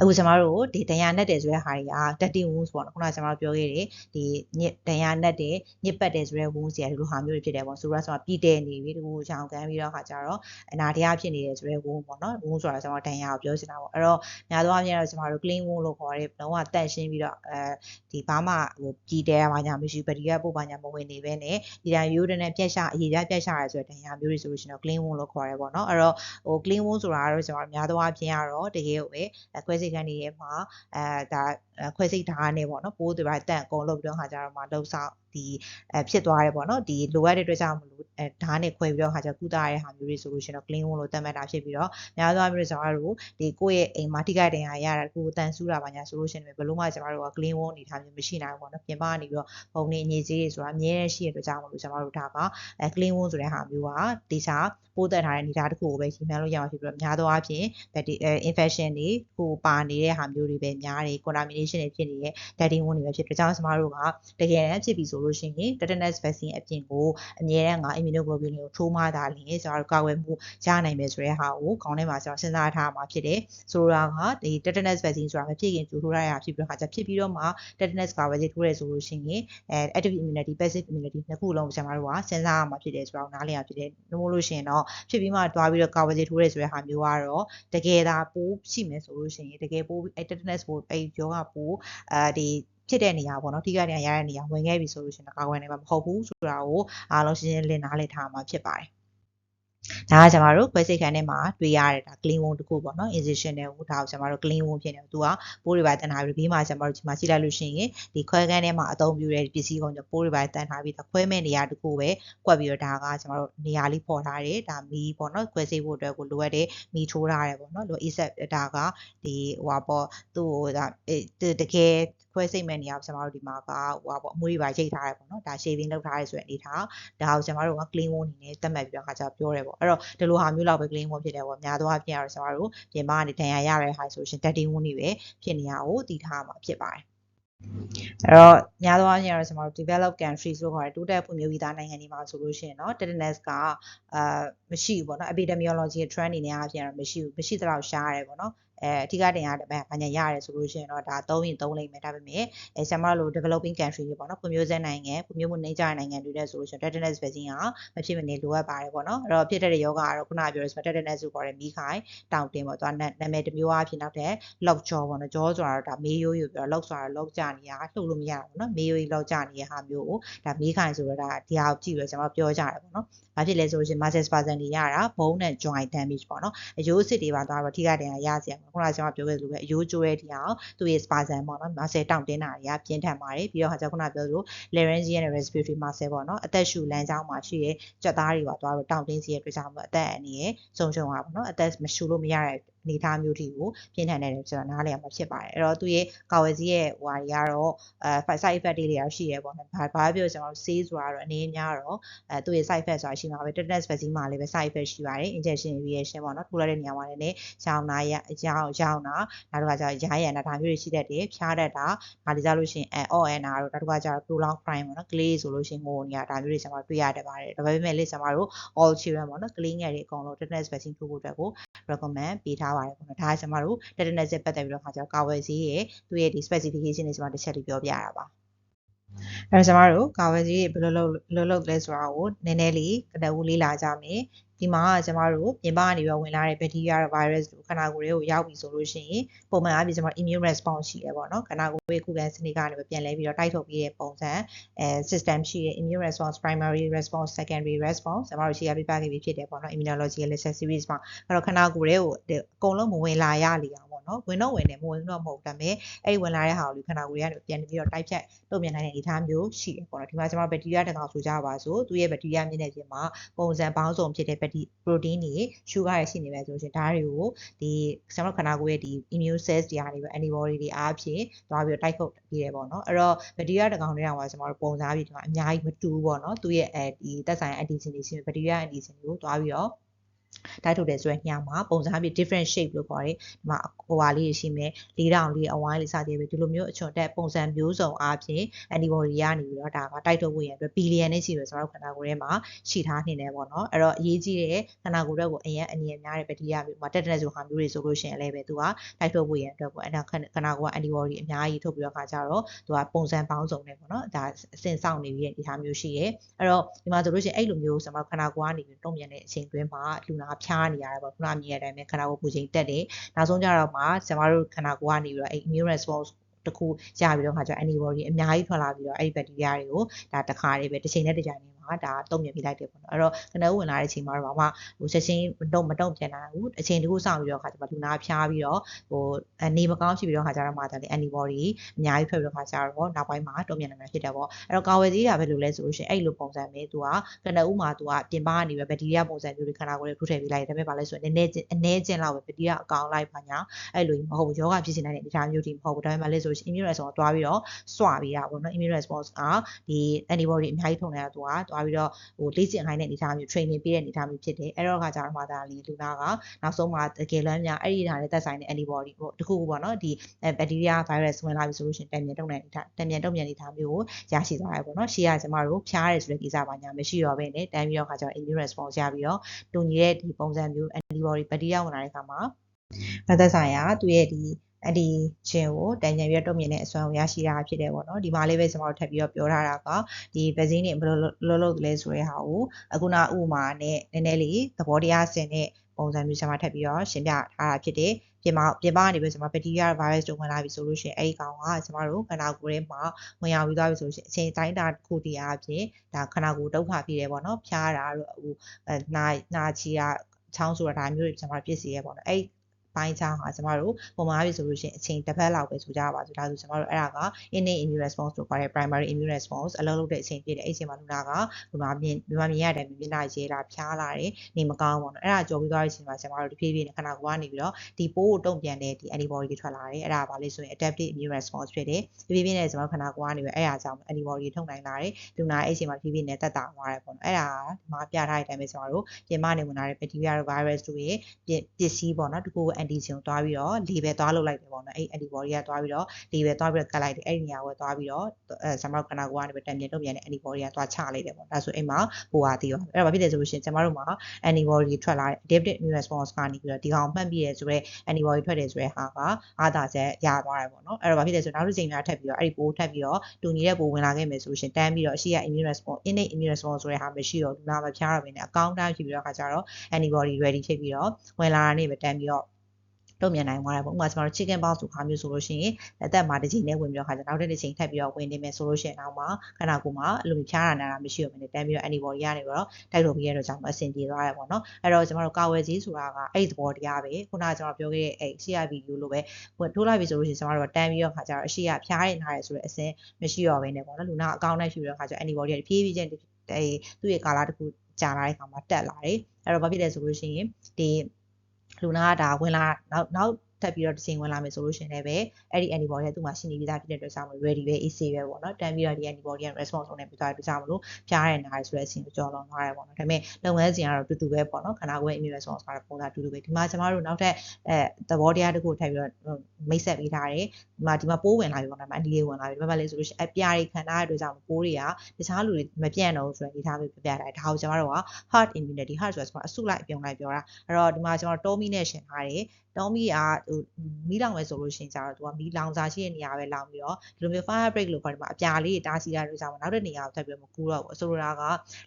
အခုကျမတို့ဒီဒဏ်ရာနဲ့တယ်ဆိုတဲ့ဟာတွေက dirty wounds ပေါ့နော်ခုနကကျမတို့ပြောခဲ့တယ်ဒီညစ်ဒဏ်ရာနဲ့တယ်ညစ်ပတ်တယ်ဆိုတဲ့ wounds တွေကဒီလိုဟာမျိုးတွေဖြစ်တယ်ပေါ့ဆိုတော့ကျမပြည်တယ်နေပြီတကူချောင်းကန်ပြီးတော့ခါကျတော့အနာတရားဖြစ်နေတယ်ဆိုတဲ့ wound ပေါ့နော် wound ဆိုတာကျမတို့ဒဏ်ရာကိုပြောချင်တာပေါ့အဲ့တော့များသောအားဖြင့်တော့ကျမတို့ clean wound လို့ခေါ်တယ်လုံးဝတန့်ရှင်းပြီးတော့အဲဒီဘာမှဟိုပြည်တယ်ဘာညာမရှိဘက်တီးရီးယားပို့ဘာညာမဝင်နေပဲနဲ့ဒီတိုင်းရိုးတဲ့နဲ့ပြက်ရှအရေးပြပြက်ရှရဲဆိုတဲ့ဒဏ်ရာမျိုးတွေဆိုလို့ရှိရင်တော့ clean wound လို့ခေါ်တယ်ပေါ့နော်အဲ့တော့ဟို clean wound ဆိုတာကတော့ကျမတို့များသောအားဖြင့်ကတော့တကယ်ကိုပဲခွဲစိတ်ခန်းတွေရဲ့မှာအဲဒါခွဲစိတ်ဓာတ်နဲ့ပေါ့နော်ပိုးတွေပါတန့်အကုန်လုပ်ပြီးတော့ခါကြတော့မှလှုပ်ဆောင် ဒီအဲဖြစ်သွားတယ်ပေါ့နော်ဒီလိုအပ်တဲ့အတွက်ကြောင့်မလို့အဲဓာတ်နဲ့ခွဲပြီးတော့ခါကြကုသရတဲ့ဟာမျိုးတွေဆိုလို့ရှိရင်တော့ clean wound လို့သတ်မှတ်တာဖြစ်ပြီးတော့များသောအားဖြင့်ကျွန်တော်တို့ဒီကိုယ့်ရဲ့အိမ်မှာထိခိုက်တင်ရရတာကိုတန်ဆူးတာပါညာဆိုလို့ရှိရင်ဘယ်လို့မှကျွန်တော်တို့က clean wound အနေထားမျိုးမရှိနိုင်ဘူးပေါ့နော်ပြင်ပကနေပြီးတော့ပုံနေအငြိကြီးတွေဆိုတာအများကြီးရှိရတဲ့အတွက်ကြောင့်မလို့ကျွန်တော်တို့ဒါကအဲ clean wound ဆိုတဲ့ဟာမျိုးကဒီစားပိုးသက်ထားတဲ့နေသားတစ်ခုကိုပဲရှင်းပြလို့ရမှာဖြစ်ပြီးတော့များသောအားဖြင့် infection တွေကိုပါနေတဲ့ဟာမျိုးတွေပဲများတယ် contamination တွေဖြစ်နေတဲ့ dirty wound တွေပဲဖြစ်တဲ့ကြောင့်ကျွန်တော်တို့ကတကယ်တမ်းဖြစ်ပြီဆိုလို့ရှိရင် tetanus vaccine အပြင်ကိုအမြဲတမ်းက immunoglobulin ကိုထိုးမှသာလျှင်ကျွန်တော်တို့ကာကွယ်မှုရနိုင်မယ်ဆိုတဲ့ဟာကိုခေါင်းထဲမှာကျွန်တော်စဉ်းစားထားမှာဖြစ်တယ်ဆိုတော့ကဒီ tetanus vaccine ဆိုတာမဖြစ်ခင်ကြိုထိုးရတာဖြစ်ပြီးတော့ခါကျဖြစ်ပြီးတော့မှ tetanus ကာကွယ်ဆေးထိုးရဲဆိုလို့ရှိရင်အဲ active immunity passive immunity နှစ်ခုလုံးကျွန်တော်တို့ကစဉ်းစားရမှာဖြစ်တယ်ဆိုတော့နားလည်ရဖြစ်တယ်လို့လို့ရှိရင်တော့ဖြစ်ပြီးမှတွားပြီးတော့ကာဝယ်ဆေးထိုးရဲဆိုတဲ့ဟာမျိုးကတော့တကယ်သာပိုးရှိမယ်ဆိုလို့ရှိရင်တကယ်ပိုးအဲ tetanus ပိုးအဲယောဂပိုးအဲဒီ ဖြစ်တဲ့နေရာပေါ့နော်ထိခိုက်နေရတဲ့နေရာဝင်ခဲ့ပြီဆိုလို့ရှိရင်ကာကွယ်နိုင်မှာမဟုတ်ဘူးဆိုတာကိုအားလုံးရှင်းရှင်းလင်းနားလည်ထားမှာဖြစ်ပါတယ်ဒါကကျွန်တော်တို့ခွဲစိတ်ခန်းထဲမှာတွေ့ရတဲ့ဒါ clean wound တခုပေါ့နော် incision တဲ့ဟိုဒါကိုကျွန်တော်တို့ clean wound ဖြစ်နေတယ်သူကပိုးတွေပါတန်ထားပြီးဘေးမှာကျွန်တော်တို့ဒီမှာကြည့်လိုက်လို့ရှိရင်ဒီခွဲခန်းထဲမှာအသုံးပြုတဲ့ပစ္စည်းကုန်ပိုးတွေပါတန်ထားပြီးခွဲမဲ့နေရာတခုပဲကွက်ပြီးတော့ဒါကကျွန်တော်တို့နေရာလေးပေါ်ထားတယ်ဒါမီးပေါ့နော်ခွဲစိတ်ဖို့အတွက်ကိုလိုအပ်တဲ့မီးထိုးထားတယ်ပေါ့နော်လို ASAP ဒါကဒီဟိုပါပေါ့သူ့ဟိုဒါတကယ် ခွဲစိတ်မဲ့နေရာကျွန်တော်တို့ဒီမှာကဟိုပါပေါ့အမွှေးတွေပါရိတ်ထားတယ်ပေါ့နော်ဒါ shaving လုပ်ထားရဲဆိုတဲ့အနေထားဒါကိုကျွန်တော်တို့က clean wound အနေနဲ့သတ်မှတ်ပြီးတော့ခါကျပြောရဲပေါ့အဲ့တော့ဒီလိုဟာမျိုးလောက်ပဲ clean wound ဖြစ်တယ်ပေါ့များသောအားဖြင့်ကတော့ကျွန်တော်တို့ပြင်ပကနေဒဏ်ရာရတဲ့ဟာဆိုရှင် dirty wound တွေပဲဖြစ်နေရကိုတည်ထားမှာဖြစ်ပါတယ်အဲ့တော့များသောအားဖြင့်တော့ကျွန်တော်တို့ develop countries လို့ခေါ်တဲ့တိုးတက်ဖွံ့ဖြိုးပြီးသားနိုင်ငံတွေမှာဆိုလို့ရှိရင်တော့ tetanus ကအာမရှိဘူးပေါ့နော် epidemiology trend အနေနဲ့အားဖြင့်တော့မရှိဘူးမရှိသလောက်ရှားရတယ်ပေါ့နော် အဲအထူးကတင်ရတယ်ဘာညာရတယ်ဆိုလို့ရှိရင်တော့ဒါသုံးရင်သုံးလိမ့်မယ်ဒါပေမဲ့အဲဆမ်မလို developing country တွေပေါ့နော်ဖွံ့ဖြိုးဆဲနိုင်ငံဖွံ့ဖြိုးမှုနှိမ့်ကျတဲ့နိုင်ငံတွေတဲ့ဆိုလို့ရှိရင် tetanus vaccine ကမဖြစ်မနေလိုအပ်ပါတယ်ပေါ့နော်အဲ့တော့ဖြစ်တဲ့ယောဂကတော့ခုနပြောရဆို tetanus ကိုခေါ်တဲ့မီးခိုင်တောင်တင်ပေါ့သူကနာမည်တစ်မျိုးအဖြစ်နောက်တဲ့ lock jaw ပေါ့နော် jaw ဆိုတာဒါမေးရိုးရိုးပြော lock ဆိုတာ lock ကြနေရလှုပ်လို့မရဘူးပေါ့နော်မေးရိုးကြီး lock ကြနေတဲ့ဟာမျိုးကိုဒါမီးခိုင်ဆိုတော့ဒါဒီဟာကိုကြည့်ပြီးတော့ကျွန်တော်ပြောကြတယ်ပေါ့နော်ဘာဖြစ်လဲဆိုလို့ရှိရင် muscle spasm တွေရတာ bone and joint damage ပေါ့နော်အယိုးစစ်တွေပါသွားတော့ထိခိုက်တယ်ရစီရမှာခုနကကျွန်တော်ပြောခဲ့သလိုပဲအယိုးကျိုးတဲ့ဒီအောင်သူ့ရဲ့ spasm ပေါ့နော် muscle တောင့်တင်းတာတွေကပြင်းထန်ပါတယ်ပြီးတော့ဟာကျခုနပြောသလို laryngeal and respiratory muscle ပေါ့နော်အသက်ရှူလမ်းကြောင်းမှာရှိတဲ့ကြက်သားတွေပါသွားတော့တောင့်တင်းစီရဲ့အတွက်ကြောင့်အသက်အန္တရာယ်ဆုံးရှုံးတာပေါ့နော်အသက်မရှူလို့မရတဲ့ အနေအထားမျိုးထိကိုပြင်းထန်တယ်ကျွန်တော်နားလည်ရမှာဖြစ်ပါတယ်အဲ့တော့သူရဲ့ကာဝယ်ဆေးရဲ့ဟိုဟာတွေကတော့အဲ side effect တွေလည်းရှိရဲပေါ့နော်ဘာဘာပြောကျွန်တော်ဆေးဆိုတာတော့အနေများတော့အဲသူရဲ့ side effect ဆိုတာရှိမှာပဲ tetanus vaccine မှာလည်းပဲ side effect ရှိပါတယ် injection reaction ပေါ့နော်ထိုးလိုက်တဲ့နေရာမှာလည်းရောင်နာရရောင်ရောင်နာနောက်တစ်ခါကျရာရန်နာဒါမျိုးတွေရှိတတ်တယ်ဖြားတတ်တာဒါလေးကြလို့ရှိရင် ONR တို့နောက်တစ်ခါကျတော့ prolonged crime ပေါ့နော် clay ဆိုလို့ရှိရင်ငိုနေရဒါမျိုးတွေကျွန်တော်တွေ့ရတတ်ပါတယ်ဒါပေမဲ့လည်းကျွန်တော်တို့ all children ပေါ့နော် clay ငယ်တွေအကုန်လုံး tetanus vaccine ထိုးဖို့အတွက်ကို recommend ပေးထားပါတယ်ပေါ့နော်ဒါကကျွန်တော်တို့ tetanus ပတ်သက်ပြီးတော့ခါကျတော့ကာဝယ်ဆေးရဲ့သူရဲ့ဒီ specification တွေကျွန်တော်တစ်ချက်လေးပြောပြရတာပါအဲကျွန်တော်တို့ကာဝယ်ဆေးဘယ်လိုလုပ်လုပ်လုပ်လဲဆိုတာကိုနည်းနည်းလေးကတဝူလေးလာကြမယ် ဒီမှာကျမတို့ပြင်ပကနေပြီးဝင်လာတဲ့ဘက်တီးရီးယား virus တို့ခန္ဓာကိုယ်တွေကိုရောက်ပြီဆိုလို့ရှိရင်ပုံမှန်အားဖြင့်ကျမတို့ immune response ရှိတယ်ပေါ့နော်ခန္ဓာကိုယ်ရဲ့ခုခံစနစ်ကနေပြန်လဲပြီးတော့တိုက်ထုတ်ပြီးတဲ့ပုံစံအဲ system ရှိတဲ့ immune response primary response secondary response ကျမတို့ share ပြပြခဲ့ပြီးဖြစ်တယ်ပေါ့နော် immunology lecture series မှာအဲ့တော့ခန္ဓာကိုယ်တွေကိုအကုန်လုံးမဝင်လာရလေအောင်ပေါ့နော်ဝင်တော့ဝင်တယ်မဝင်တော့မဟုတ်ဒါပေမဲ့အဲ့ဒီဝင်လာတဲ့ဟာကိုလူခန္ဓာကိုယ်ကနေပြန်ပြီးတော့တိုက်ဖြတ်တုံ့ပြန်နိုင်တဲ့အနေအထားမျိုးရှိတယ်ပေါ့နော်ဒီမှာကျမတို့ဘက်တီးရီးယားတကောင်ဆိုကြပါစို့သူရဲ့ဘက်တီးရီးယားမျက်နှာပြင်မှာပုံစံပေါင်းစုံဖြစ်တဲ့ protein တွေ sugar တွေရှိနေမယ်ဆိုလို့ရှိရင်ဒါတွေကိုဒီကျွန်တော်ခန္ဓာကိုယ်ရဲ့ဒီ immune cells တွေကနေပဲ antibody တွေအားဖြင့်သွားပြီးတော့တိုက်ခုတ်ပြီးတယ်ပေါ့နော်အဲ့တော့ bacteria တကောင်တွေတောင်မှကျွန်တော်တို့ပုံစားပြီးဒီမှာအများကြီးမတူဘူးပေါ့နော်သူရဲ့အဲဒီသက်ဆိုင် antigen တွေရှိမယ် bacteria antigen တွေကိုသွားပြီးတော့ တိုက်ထုတ်တယ်ဆိုရင်ညမှာပုံစံအပြည့် different shape လို့ခေါ်တယ်ဒီမှာဟိုဟာလေးရှိမယ်လေးတောင်လေးအဝိုင်းလေးစသည်ပဲဒီလိုမျိုးအချွန်တက်ပုံစံမျိုးစုံအားဖြင့် antibody ကနေပြီးတော့ဒါကတိုက်ထုတ်ဖို့ရအတွက် billion နဲ့ရှိတယ်ဆိုတော့ခန္ဓာကိုယ်ထဲမှာရှိထားနေတယ်ပေါ့နော်အဲ့တော့အရေးကြီးတဲ့ခန္ဓာကိုယ်အတွက်ကိုအရင်အနည်းများတဲ့ဘက်တီးရီးယားမျိုးမှာတက်တဲ့ဆိုဟာမျိုးတွေဆိုလို့ရှိရင်လည်းပဲသူကတိုက်ထုတ်ဖို့ရအတွက်ပေါ့အဲ့ဒါခန္ဓာကိုယ်က antibody အများကြီးထုတ်ပြီးတော့ခါကြတော့သူကပုံစံပေါင်းစုံနဲ့ပေါ့နော်ဒါအစင်ဆောင်နေပြီးတဲ့ဒီဟာမျိုးရှိရဲအဲ့တော့ဒီမှာဆိုလို့ရှိရင်အဲ့လိုမျိုးဆိုတော့ခန္ဓာကိုယ်ကနေတုံ့ပြန်တဲ့အချိန်တွင်းမှာလူနာဖျားနေရတယ်ပေါ့ခုနမြင်ရတဲ့အတိုင်းပဲခန္ဓာကိုယ်ပူချိန်တက်တယ်နောက်ဆုံးကြတော့မှကျွန်တော်တို့ခန္ဓာကိုယ်ကနေပြီးတော့အဲ့ immune response တခုရပြီးတော့ခါကျ antibody အများကြီးထွက်လာပြီးတော့အဲ့ဒီ bacteria တွေကိုဒါတခါလေးပဲတစ်ချိန်နဲ့တစ်ချိန်နဲ့ မှာဒါတုံ့ပြန်ပြလိုက်တယ်ပေါ့နော်အဲ့တော့ကနဦးဝင်လာတဲ့အချိန်မှာတော့ဘာမှဟိုချက်ချင်းမတုံမတုံပြန်နိုင်ဘူးအချိန်တခုစောင့်ပြီးတော့ခါကျမှလူနာဖျားပြီးတော့ဟိုအနေမကောင်းဖြစ်ပြီးတော့ခါကျတော့မှဒါလေ antibody အများကြီးထွက်ပြီးတော့ခါကျတော့နောက်ပိုင်းမှာတုံ့ပြန်နိုင်မှာဖြစ်တယ်ပေါ့အဲ့တော့ကာဝယ်ဆေးတာပဲလို့လဲဆိုလို့ရှိရင်အဲ့လိုပုံစံပဲသူကကနဦးမှာသူကပြင်ပကနေပဲဘက်တီးရီးယားပုံစံမျိုးတွေခန္ဓာကိုယ်တွေထုတ်ထည့်ပေးလိုက်တယ်ဒါပေမဲ့ဘာလဲဆိုရင်နည်းနည်းချင်းအနည်းချင်းလောက်ပဲဘက်တီးရီးယားအကောင်လိုက်ပါညာအဲ့လိုမဟုတ်ဘူးယောဂဖြစ်နေတဲ့အရာမျိုးတွေမဟုတ်ဘူးဒါပေမဲ့လဲဆိုလို့ရှိရင် immune response သွားပြီးတော့စွပေးတာပေါ့နော် immune response ကဒီ antibody အများကြီးထုတ်နေတာသူကသွားပြီးတော့ဟိုလေ့ကျင့်ခိုင်းတဲ့အနေအထားမျိုး training ပေးတဲ့အနေအထားမျိုးဖြစ်တယ်အဲ့တော့ခါကျတော့မှဒါလီလူနာကနောက်ဆုံးမှာတကယ်လမ်းများအဲ့ဒီဟာနဲ့သက်ဆိုင်တဲ့ antibody ပေါ့တခုခုပေါ့နော်ဒီ bacteria virus ဝင်လာပြီဆိုလို့ရှိရင်တံပြန်တုံ့ပြန်နေတာတံပြန်တုံ့ပြန်နေတာမျိုးကိုရရှိသွားတယ်ပေါ့နော်ရှေ့ကကျမတို့ဖျားရဲဆိုတဲ့ကိစ္စပါညာမရှိတော့ဘဲနဲ့တန်းပြီးတော့ခါကျတော့ immune response ရပြီးတော့တူညီတဲ့ဒီပုံစံမျိုး antibody bacteria ဝင်လာတဲ့အခါမှာသက်ဆိုင်ရာသူ့ရဲ့ဒီ အဲ့ဒီခြင်းကိုတန်ကြံပြီးတော့တုံ့ပြန်တဲ့အစွမ်းကိုရရှိတာဖြစ်တယ်ပေါ့နော်ဒီမှာလေးပဲကျွန်တော်တို့ထပ်ပြီးတော့ပြောထားတာကဒီ vaccine တွေဘယ်လိုလုပ်လုပ်လဲဆိုတဲ့ဟာကိုအခုနဥမာနဲ့နည်းနည်းလေးသဘောတရားဆင်တဲ့ပုံစံမျိုးကျွန်မထပ်ပြီးတော့ရှင်းပြထားတာဖြစ်တယ်ပြင်မပြင်ပကနေပြီးကျွန်မ bacteria virus တို့ဝင်လာပြီဆိုလို့ရှိရင်အဲ့ဒီကောင်ကကျွန်မတို့ခန္ဓာကိုယ်ထဲမှာဝင်ရောက်ပြီးသွားပြီဆိုလို့ရှိရင်အချိန်တိုင်းတာတစ်ခုတည်းအပြင်ဒါခန္ဓာကိုယ်ဒုက္ခပြီးတယ်ပေါ့နော်ဖျားတာတို့ဟိုနာနာချီရချောင်းဆိုတာဒါမျိုးတွေကျွန်မပြည့်စည်ရဲပေါ့နော်အဲ့ ပိုင်းခြားဟာကျမတို့ပုံမှန်ပြီဆိုလို့ရှိရင်အချိန်တစ်ပတ်လောက်ပဲဆိုကြပါစို့ဒါဆိုကျမတို့အဲ့ဒါက innate immune response လို့ခေါ်တဲ့ primary immune response အလုပ်လုပ်တဲ့အချိန်ဖြစ်တယ်အဲ့ဒီအချိန်မှာလူနာကလူနာမြင်လူနာမြင်ရတဲ့မျက်နှာရဲတာဖျားလာတယ်နေမကောင်းပါတော့အဲ့ဒါကြော်ပြီးသွားတဲ့အချိန်မှာကျမတို့တဖြည်းဖြည်းနဲ့ခန္ဓာကိုယ်ကနေပြီးတော့ဒီပိုးကိုတုံ့ပြန်တဲ့ဒီ antibody တွေထွက်လာတယ်အဲ့ဒါဘာလဲဆိုရင် adaptive immune response ဖြစ်တယ်တဖြည်းဖြည်းနဲ့ကျမတို့ခန္ဓာကိုယ်ကနေပြီးအဲ့ဒါကြောင့် antibody တွေထုတ်နိုင်လာတယ်လူနာအဲ့ဒီအချိန်မှာတဖြည်းဖြည်းနဲ့တက်တာသွားတယ်ပေါ့နော်အဲ့ဒါဒီမှာပြထားတဲ့အတိုင်းပဲကျမတို့ပြင်ပနေဝင်လာတဲ့ bacteria virus တို့ရဲ့ပစ္စည်းပေါ့နော်တကူ antigen ကိုတွားပြီးတော့ label သွားလုပ်လိုက်တယ်ပေါ့နော်အဲ့ antibody ကသွားပြီးတော့ label သွားပြီးတော့ကတ်လိုက်တယ်အဲ့ဒီနေရာကိုသွားပြီးတော့အဲဆမ်မရောခန္ဓာကိုယ်ကနေပဲတံပြန်တုံ့ပြန်တဲ့ antibody ကသွားချလိုက်တယ်ပေါ့ဒါဆိုအိမ်မှာဟိုဟာတည်ရောအဲ့တော့ဘာဖြစ်လဲဆိုလို့ရှိရင်ကျမတို့မှာ antibody ထွက်လာတဲ့ adaptive immune response ကနေပြီးတော့ဒီကောင်မှတ်ပြီးရဲဆိုတော့ antibody ထွက်တယ်ဆိုတဲ့ဟာကအာသာဆက်ရသွားတယ်ပေါ့နော်အဲ့တော့ဘာဖြစ်လဲဆိုတော့နောက်တစ်ချိန်များထပ်ပြီးတော့အဲ့ဒီပိုးထပ်ပြီးတော့တူညီတဲ့ပိုးဝင်လာခဲ့မယ်ဆိုလို့ရှိရင်တန်းပြီးတော့အရှိရ immune response innate immune response ဆိုတဲ့ဟာမရှိတော့လူနာမဖျားတော့ဘဲနဲ့အကောင့်တိုင်းဖြစ်ပြီးတော့ခါကြတော့ antibody ready ဖြစ်ပြီးတော့ဝင်လာတာနေပဲတန်းပြီးတော့ တုံ့ပြန်နိုင်သွားတယ်ပေါ့ဥပမာကျွန်တော်တို့ chicken box ဆိုခါမျိုးဆိုလို့ရှိရင်အသက်မှာတစ်ချိန်နဲ့ဝင်ပြီးတော့ခါကျနောက်တစ်ချိန်ထပ်ပြီးတော့ဝင်နေမယ်ဆိုလို့ရှိရင်တော့မှခန္ဓာကိုယ်မှာအဲ့လိုမျိုးဖြားတာနာတာမရှိတော့ဘဲနဲ့တန်းပြီးတော့ antibody ရနေပြီးတော့တိုက်လို့ပြီးရတော့ကြောင့်အဆင်ပြေသွားတယ်ပေါ့နော်အဲ့တော့ကျွန်တော်တို့ကာဝယ်ဆေးဆိုတာကအဲ့ဒီသဘောတရားပဲခုနကကျွန်တော်ပြောခဲ့တဲ့အဲ့ CIVU လို့ပဲထိုးလိုက်ပြီဆိုလို့ရှိရင်ကျွန်တော်တို့တန်းပြီးတော့ခါကျတော့အရှိရဖြားနေနားရဆိုတဲ့အဆင်မရှိတော့ဘဲနဲ့ပေါ့နော်လူနာအကောင့်နဲ့ဖြူပြီးတော့ခါကျ antibody တွေဖြည်းဖြည်းချင်းအဲ့သူ့ရဲ့ကာလာတစ်ခုကြာလာတဲ့ခါမှာတက်လာတယ်အဲ့တော့ဘာဖြစ်လဲဆိုလို့ရှိရင်ဒီ လူနာကဒါဝင်လာနောက်နောက် ထပ်ပြီးတော့တစ်ချိန်ဝင်လာမယ်ဆိုလို့ရှိရင်လည်းပဲအဲ့ဒီ antibody ကသူ့မှာရှိနေပြီးသားဖြစ်တဲ့အတွက်ကြောင့် ready ပဲ AC ပဲပေါ့နော်တန်ပြီးတော့ဒီ antibody က response လုပ်နေပြီးသားအတွက်ကြောင့်မလို့ဖျားရနေတာဆိုတဲ့အချိန်ကိုကြော်လွန်သွားတယ်ပေါ့နော်ဒါပေမဲ့လုပ်ငန်းစဉ်ကတော့တူတူပဲပေါ့နော်ခန္ဓာကိုယ်ရဲ့ immune response ကတော့ပုံစံတူတူပဲဒီမှာကျမတို့နောက်ထပ်အဲသဘောတရားတစ်ခုထပ်ပြီးတော့မိတ်ဆက်ပေးထားတယ်ဒီမှာဒီမှာပိုးဝင်လာပြီပေါ့နော်အန်ဒီလေးဝင်လာပြီဘာမှလဲဆိုလို့ရှိရင်အပြားတွေခံထားရတဲ့အတွက်ကြောင့်ပိုးတွေကတခြားလူတွေမပြန့်တော့ဘူးဆိုတဲ့အနေထားမျိုးပြပြတာဒါကိုကျမတို့က hard immunity hard ဆိုတာကျွန်တော်အစုလိုက်အပြုံလိုက်ပြောတာအဲ့တော့ဒီမှာကျွန်တော် Tommy နဲ့ရှင်ထားတယ်တောမီကဟိုမီးလောင်မယ်ဆိုလို့ရှိရင်ကျတော့သူကမီးလောင်စာရှိတဲ့နေရာပဲလောင်ပြီးတော့ဒီလိုမျိုး fire break လို့ခေါ်တယ်မှာအပြာလေးတားစီတာလို့ကြောင့်နောက်တဲ့နေရာကိုထပ်ပြီးမကူတော့ဘူးအဆိုလိုတာက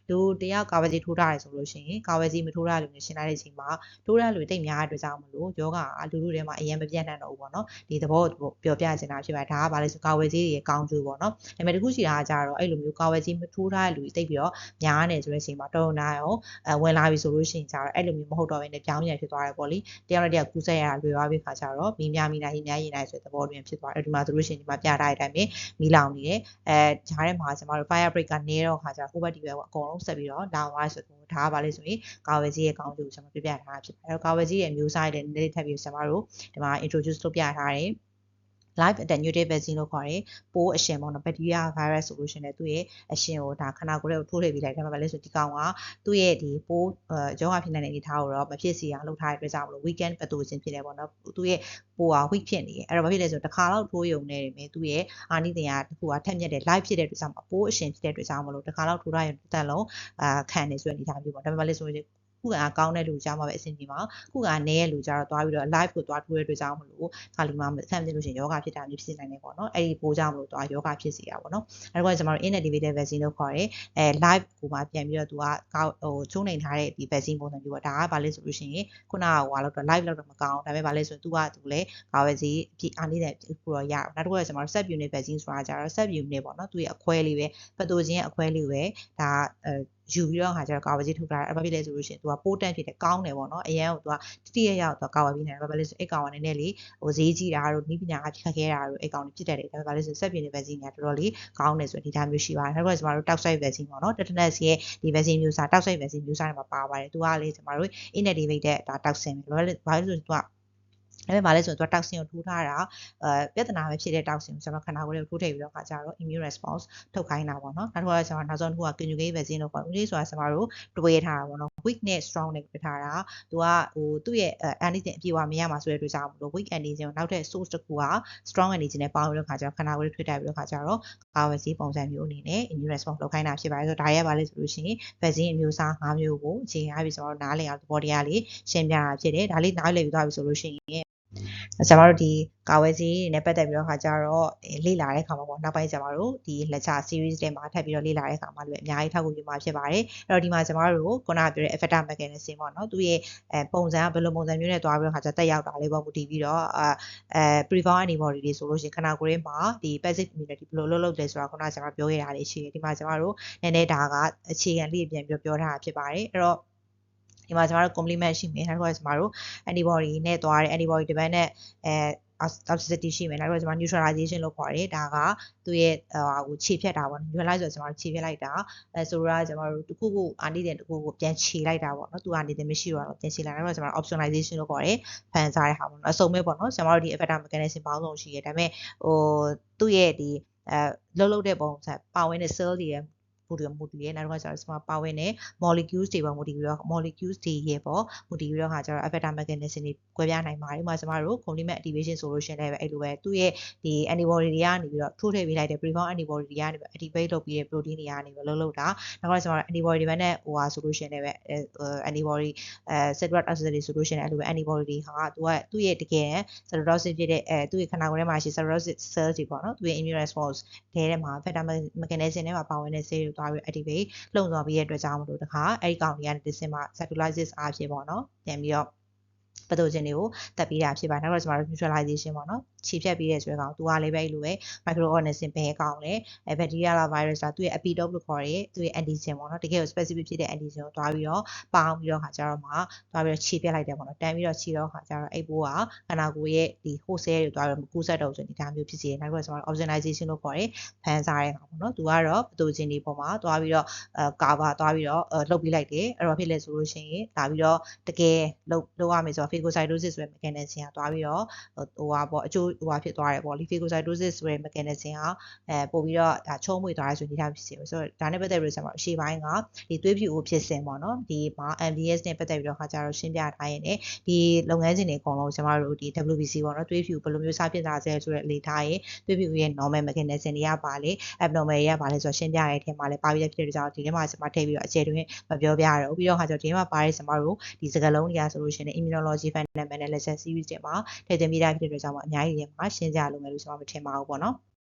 လူတယောက်ကာဝယ်ဆေးထိုးထားတယ်ဆိုလို့ရှိရင်ကာဝယ်ဆေးမထိုးထားလို့ရှင်းလိုက်တဲ့အချိန်မှာထိုးထားလို့တိတ်များတဲ့အတွက်ကြောင့်မလို့ယောဂကလူလူထဲမှာအရင်မပြတ်နိုင်တော့ဘူးပေါ့နော်ဒီသဘောပြောပြချင်တာဖြစ်ပါတယ်ဒါကဘာလဲဆိုကာဝယ်ဆေးတွေရဲ့ကောင်းကျိုးပေါ့နော်ဒါပေမဲ့တခုရှိတာကကြတော့အဲ့လိုမျိုးကာဝယ်ဆေးမထိုးထားတဲ့လူတွေတိတ်ပြီးတော့များနေဆိုတဲ့အချိန်မှာတော်တော်နာရောအဲဝင်လာပြီဆိုလို့ရှိရင်ကြတော့အဲ့လိုမျိုးမဟုတ်တော့ဘဲနဲ့ပြောင်းပြန်ဖြစ်သွားတယ်ပေါ့လေတယောက်နဲ့တယောက်ကူးဆက်ရတာလွယ်သွားပြီခါကြတော့မီးများမီးနိုင်ရေးများရေးနိုင်ဆိုတဲ့သဘောတွင်ဖြစ်သွားတယ်ဒီမှာဆိုလို့ရှိရင်ဒီမှာပြထားတဲ့အတိုင်းပဲမီးလောင်နေတယ်အဲဂျားထဲမှာကျွန်တော်တို့ fire break ကနေတော့ခါကြဟိုဘက်ဒီဘက်ကအကုန်လုံးဆက်ပြီးတော့လောင်သွားဆိုတော့ဒါကဘာလဲဆိုရင်ကာဝယ်ကြီးရဲ့ကောင်းကျိုးကျွန်တော်ပြပြထားတာဖြစ်ပါတယ်ကာဝယ်ကြီးရဲ့မျိုးစားတွေလည်းနည်းနည်းထပ်ပြီးကျွန်တော်တို့ဒီမှာ introduce လုပ်ပြထားတယ် live attenuated vaccine လို့ခေါ်တယ်ပိုးအရှင်ပေါ့နော် bacteria virus ဆိုလို့ရှိရင်လည်းသူ့ရဲ့အရှင်ကိုဒါခန္ဓာကိုယ်ရဲ့ထိုးထည့်ပြီးလိုက်တယ်မှာပဲလဲဆိုဒီကောင်ကသူ့ရဲ့ဒီပိုးအဲရောဂါဖြစ်နေတဲ့အနေအထားကိုတော့မဖြစ်စီအောင်လုပ်ထားတဲ့အတွက်ကြောင့်မလို့ weekend pathogen ဖြစ်တယ်ပေါ့နော်သူ့ရဲ့ပိုးက weak ဖြစ်နေတယ်အဲ့တော့ဘာဖြစ်လဲဆိုတော့တစ်ခါတော့ထိုးယုံနေတယ်မြင်သူ့ရဲ့အာနိသင်ကတစ်ခုကထက်မြက်တဲ့ live ဖြစ်တဲ့အတွက်ကြောင့်အပိုးအရှင်ဖြစ်တဲ့အတွက်ကြောင့်မလို့တစ်ခါတော့ထိုးထားရင်တစ်သက်လုံးအာခံနေဆိုတဲ့အနေအထားမျိုးပေါ့ဒါပေမဲ့လဲဆိုရင် ခုကကောင်းတဲ့လူကြောင့်မှပဲအဆင်ပြေမှာခုကနေရဲ့လူကြတော့သွားပြီးတော့ live ကိုသွားထိုးတဲ့အတွက်ကြောင့်မလို့ခါလီမှာဆန့်ပြလို့ရှိရင်ယောဂဖြစ်တာမျိုးဖြစ်နိုင်တယ်ပေါ့နော်အဲ့ဒီပိုးကြောင့်မလို့သွားယောဂဖြစ်စီတာပေါ့နော်အဲ့တော့ကျွန်တော်တို့ inactivated vaccine လို့ခေါ်တယ်အဲ live ကိုမှပြန်ပြီးတော့သူကကောက်ဟိုချုံနေထားတဲ့ဒီ vaccine ပုံစံမျိုးပေါ့ဒါကဘာလဲဆိုလို့ရှိရင်ခုနကဟိုလောက်တော့ live လောက်တော့မကောင်းဒါပေမဲ့ဘာလဲဆိုရင်သူကသူလေကာဝယ်စီပြအားနေတဲ့ခုတော့ရအောင်နောက်တစ်ခုကကျွန်တော်တို့ sub unit vaccine ဆိုတာကြတော့ sub unit ပေါ့နော်သူရဲ့အခွဲလေးပဲပတိုဂျင်ရဲ့အခွဲလေးပဲဒါအဲ ယူပြီးတော့ခါကျတော့ကာဝယ်ဆေးထုတ်ထားတာအဲ့ဘာဖြစ်လဲဆိုလို့ရှိရင် तू ကပိုးတန့်ဖြစ်တယ်ကောင်းတယ်ပေါ့နော်အရန်ကို तू ကတိတိရရတော့ तू ကာဝယ်ပြီးနေတယ်ဘာဖြစ်လဲဆိုအဲ့ကောင်ကနည်းနည်းလေးဟိုဈေးကြီးတာတို့နီးပညာကခက်ခဲတာတို့အဲ့ကောင်တွေဖြစ်တတ်တယ်ဒါပေမဲ့ဘာလဲဆိုဆက်ပြင်းတဲ့ vaccine ကတော်တော်လေးကောင်းတယ်ဆိုဒီသားမျိုးရှိပါတယ်နောက်တစ်ခုကကျွန်တော်တို့ toxoid vaccine ပေါ့နော် tetanus ရဲ့ဒီ vaccine မျိုးစား toxoid vaccine မျိုးစားတွေမှာပါပါတယ် तू ကလေကျွန်တော်တို့ inactivated ဒါ toxin ပဲဘာလဲဘာလဲဆို तू က အဲ့ဒါမှလည်းဆိုတော့ toxin ကိုထိုးထားတာအဲပြဿနာပဲဖြစ်တဲ့ toxin ကိုကျွန်တော်ခန္ဓာကိုယ်လေးကိုထိုးထည့်ပြီးတော့ခါကြတော့ immune response ထုတ်ခိုင်းတာပေါ့နော်နောက်တစ်ခုကကျွန်တော်နောက်ဆုံးတစ်ခုက conjugate vaccine လို့ခေါ်တယ်ဆိုတာကျွန်တော်တို့တွေးထားတာပေါ့နော် weak နဲ့ strong နဲ့တွေးထားတာသူကဟိုသူ့ရဲ့ antigen အပြည့်အဝမရမှာဆိုတဲ့အတွက်ကြောင့်မလို့ weak antigen ကိုနောက်ထပ် source တစ်ခုက strong antigen နဲ့ပေါင်းပြီးတော့ခါကြတော့ခန္ဓာကိုယ်လေးထွေးတိုက်ပြီးတော့ခါကြတော့ကာဝယ်ဆေးပုံစံမျိုးအနေနဲ့ immune response လုပ်ခိုင်းတာဖြစ်ပါတယ်ဆိုတော့ဒါရဲပါလဲဆိုလို့ရှိရင် vaccine အမျိုးအစား၅မျိုးကိုအခြေခံပြီးကျွန်တော်တို့နားလည်အောင်သဘောတရားလေးရှင်းပြတာဖြစ်တယ်ဒါလေးနားလည်ပြီးသွားပြီဆိုလို့ရှိရင် ကျွန်တော်တို့ဒီကာဝယ်ဆေးတွေနဲ့ပတ်သက်ပြီးတော့ခါကြတော့လေ့လာတဲ့အခါမှာပေါ့နောက်ပိုင်းကျွန်တော်တို့ဒီ lecture series တွေမှာထပ်ပြီးတော့လေ့လာတဲ့အခါမှာလည်းအများကြီးထောက်ကူပြုမှာဖြစ်ပါတယ်အဲ့တော့ဒီမှာကျွန်တော်တို့ခုနကပြောတဲ့ effector mechanism ပေါ့နော်သူရဲ့အဲပုံစံကဘယ်လိုပုံစံမျိုးနဲ့သွားပြီးတော့ခါကြတက်ရောက်တာလေးပေါ့မူတည်ပြီးတော့အဲ prevent antibody တွေဆိုလို့ရှိရင်ခန္ဓာကိုယ်ရဲ့မှာဒီ passive immunity ဘယ်လိုလုပ်လုပ်လဲဆိုတာခုနကကျွန်တော်ပြောခဲ့တာလေးရှိတယ်ဒီမှာကျွန်တော်တို့နည်းနည်းဒါကအခြေခံလေးပြန်ပြောပြောထားတာဖြစ်ပါတယ်အဲ့တော့ ဒီမှာကျမတို့ complement ရှိမယ်နောက်တစ်ခုကကျမတို့ antibody နဲ့သွားတယ် antibody dependent အဲ toxicity ရှိမယ်နောက်တစ်ခုကကျွန်မ neutralization လို့ခေါ်တယ်ဒါကသူ့ရဲ့ဟိုခြေဖြတ်တာပေါ့ neutralize ဆိုတော့ကျွန်တော်ခြေဖြတ်လိုက်တာအဲဆိုတော့ကျွန်တော်တို့တခုခုအာနေတဲ့တခုခုပြန်ခြေလိုက်တာပေါ့နော်သူကနေတယ်မရှိတော့ပြန်ခြေလိုက်တာတော့ကျွန်တော် optionalization လို့ခေါ်တယ်ဖန်စားတဲ့ဟာပေါ့နော်အစုံပဲပေါ့နော်ကျွန်တော်တို့ဒီ effector mechanism ပေါင်းစုံရှိတယ်ဒါပေမဲ့ဟိုသူ့ရဲ့ဒီအဲလှုပ်လှုပ်တဲ့ပုံစံပါဝင်တဲ့ cell တွေရဲ့ မူတည်မူတည်ရဲနောက်တစ်ခါကျတော့ဒီမှာပါဝင်တဲ့ molecules တွေပေါ့မူတည်ပြီးတော့ molecules တွေရဲ့ပေါ့မူတည်ပြီးတော့ခါကျတော့ effector mechanism တွေကွဲပြားနိုင်ပါတယ်ဥပမာကျမတို့ complement activation ဆိုလို့ရှိရင်လည်းအဲ့လိုပဲသူ့ရဲ့ဒီ antibody တွေကနေပြီးတော့ထိုးထည့်ပေးလိုက်တဲ့ prevent antibody တွေကနေပြီး activate လုပ်ပြီးတဲ့ protein တွေကနေပြီးလှုပ်လှုပ်တာနောက်တစ်ခါကျတော့ antibody တွေနဲ့ဟိုဟာဆိုလို့ရှိရင်လည်း antibody အဲ cellular toxicity ဆိုလို့ရှိရင်အဲ့လိုပဲ antibody တွေဟာသူကသူ့ရဲ့တကယ် cellulosis ဖြစ်တဲ့အဲသူ့ရဲ့ခန္ဓာကိုယ်ထဲမှာရှိ cellulosis cells တွေပေါ့နော်သူ့ရဲ့ immune response ထဲထဲမှာ effector mechanism ထဲမှာပါဝင်တဲ့ cell တွေသွားပြီး activate လှုံ့ဆော်ပြီးတဲ့အတွက်ကြောင့်မလို့တခါအဲ့ဒီကောင်တွေကနေတစ်စင်မှာ cytolysis အားဖြင့်ပေါ့နော်ပြန်ပြီးတော့ပတိုဂျင်တွေကိုတက်ပြီးတာဖြစ်ပါတယ်နောက်တော့ကျွန်တော်တို့ neutralization ပေါ့နော် ခြေဖြတ်ပြီးတဲ့ဆွဲကောင်သူကလည်းပဲအဲ့လိုပဲ microorganism ဘယ်ကောင်လဲအဲ bacteria လား virus လားသူရဲ့ epitope လို့ခေါ်တဲ့သူရဲ့ antigen ပေါ့နော်တကယ်ကို specific ဖြစ်တဲ့ antigen ကိုတွားပြီးတော့ပေါင်းပြီးတော့ခါကြတော့မှတွားပြီးတော့ခြေပြတ်လိုက်တယ်ပေါ့နော်တန်းပြီးတော့ခြေတော့ခါကြတော့အဲ့ဘိုးကခန္ဓာကိုယ်ရဲ့ဒီ host cell တွေတွားပြီးတော့ကူးဆက်တော့ဆိုဒီဒါမျိုးဖြစ်စီတယ်နောက်တော့ကျွန်တော် opsonization လို့ခေါ်တဲ့ဖန်စားတဲ့ကောင်ပေါ့နော်သူကတော့ pathogen တွေပေါ်မှာတွားပြီးတော့အဲ cover တွားပြီးတော့လှုပ်ပြီးလိုက်တယ်အဲ့တော့ဖြစ်လဲဆိုလို့ရှိရင်ဒါပြီးတော့တကယ်လှုပ်လှုပ်ရမယ်ဆိုတော့ phagocytosis ဆိုတဲ့ mechanism ကတွားပြီးတော့ဟိုဟာပေါ့အကျိုးဟိုဟာဖြစ်သွားတယ်ပေါ့ phagocytosis ဆိုတဲ့ mechanism ကအဲပို့ပြီးတော့ဒါချုံးမွေသွားရဲဆိုဒီထားဖြစ်စီဆိုတော့ဒါနဲ့ပတ်သက်ပြီးတော့အရှေ့ပိုင်းကဒီသွေးဖြူကိုဖြစ်စဉ်ပေါ့နော်ဒီမှာ MVS နဲ့ပတ်သက်ပြီးတော့ခါကြတော့ရှင်းပြထားရင်လည်းဒီလုပ်ငန်းစဉ်တွေအကုန်လုံးကျွန်တော်တို့ဒီ WBC ပေါ့နော်သွေးဖြူဘယ်လိုမျိုးစဖြစ်တာလဲဆိုတဲ့လေထားရင်သွေးဖြူရဲ့ normal mechanism တွေကပါလေ abnormal တွေကပါလေဆိုတော့ရှင်းပြရတဲ့အထက်မှာလည်းပါပြီးဖြစ်တဲ့ကြောင့်ဒီထဲမှာကျွန်မထည့်ပြီးတော့အခြေတွင်မပြောပြရတော့ပြီးတော့ခါကြတော့ဒီထဲမှာပါတဲ့ကျွန်မတို့ဒီစကားလုံးတွေကဆိုလို့ရှိရင် immunology fundamental lesson series တွေမှာထည့်သွင်းပြတာဖြစ်တဲ့ကြောင့်အများကြီးတွေမှာရှင်းကြလို့မယ်လို့ကျွန်တော်မထင်ပါဘူးပေါ့နော်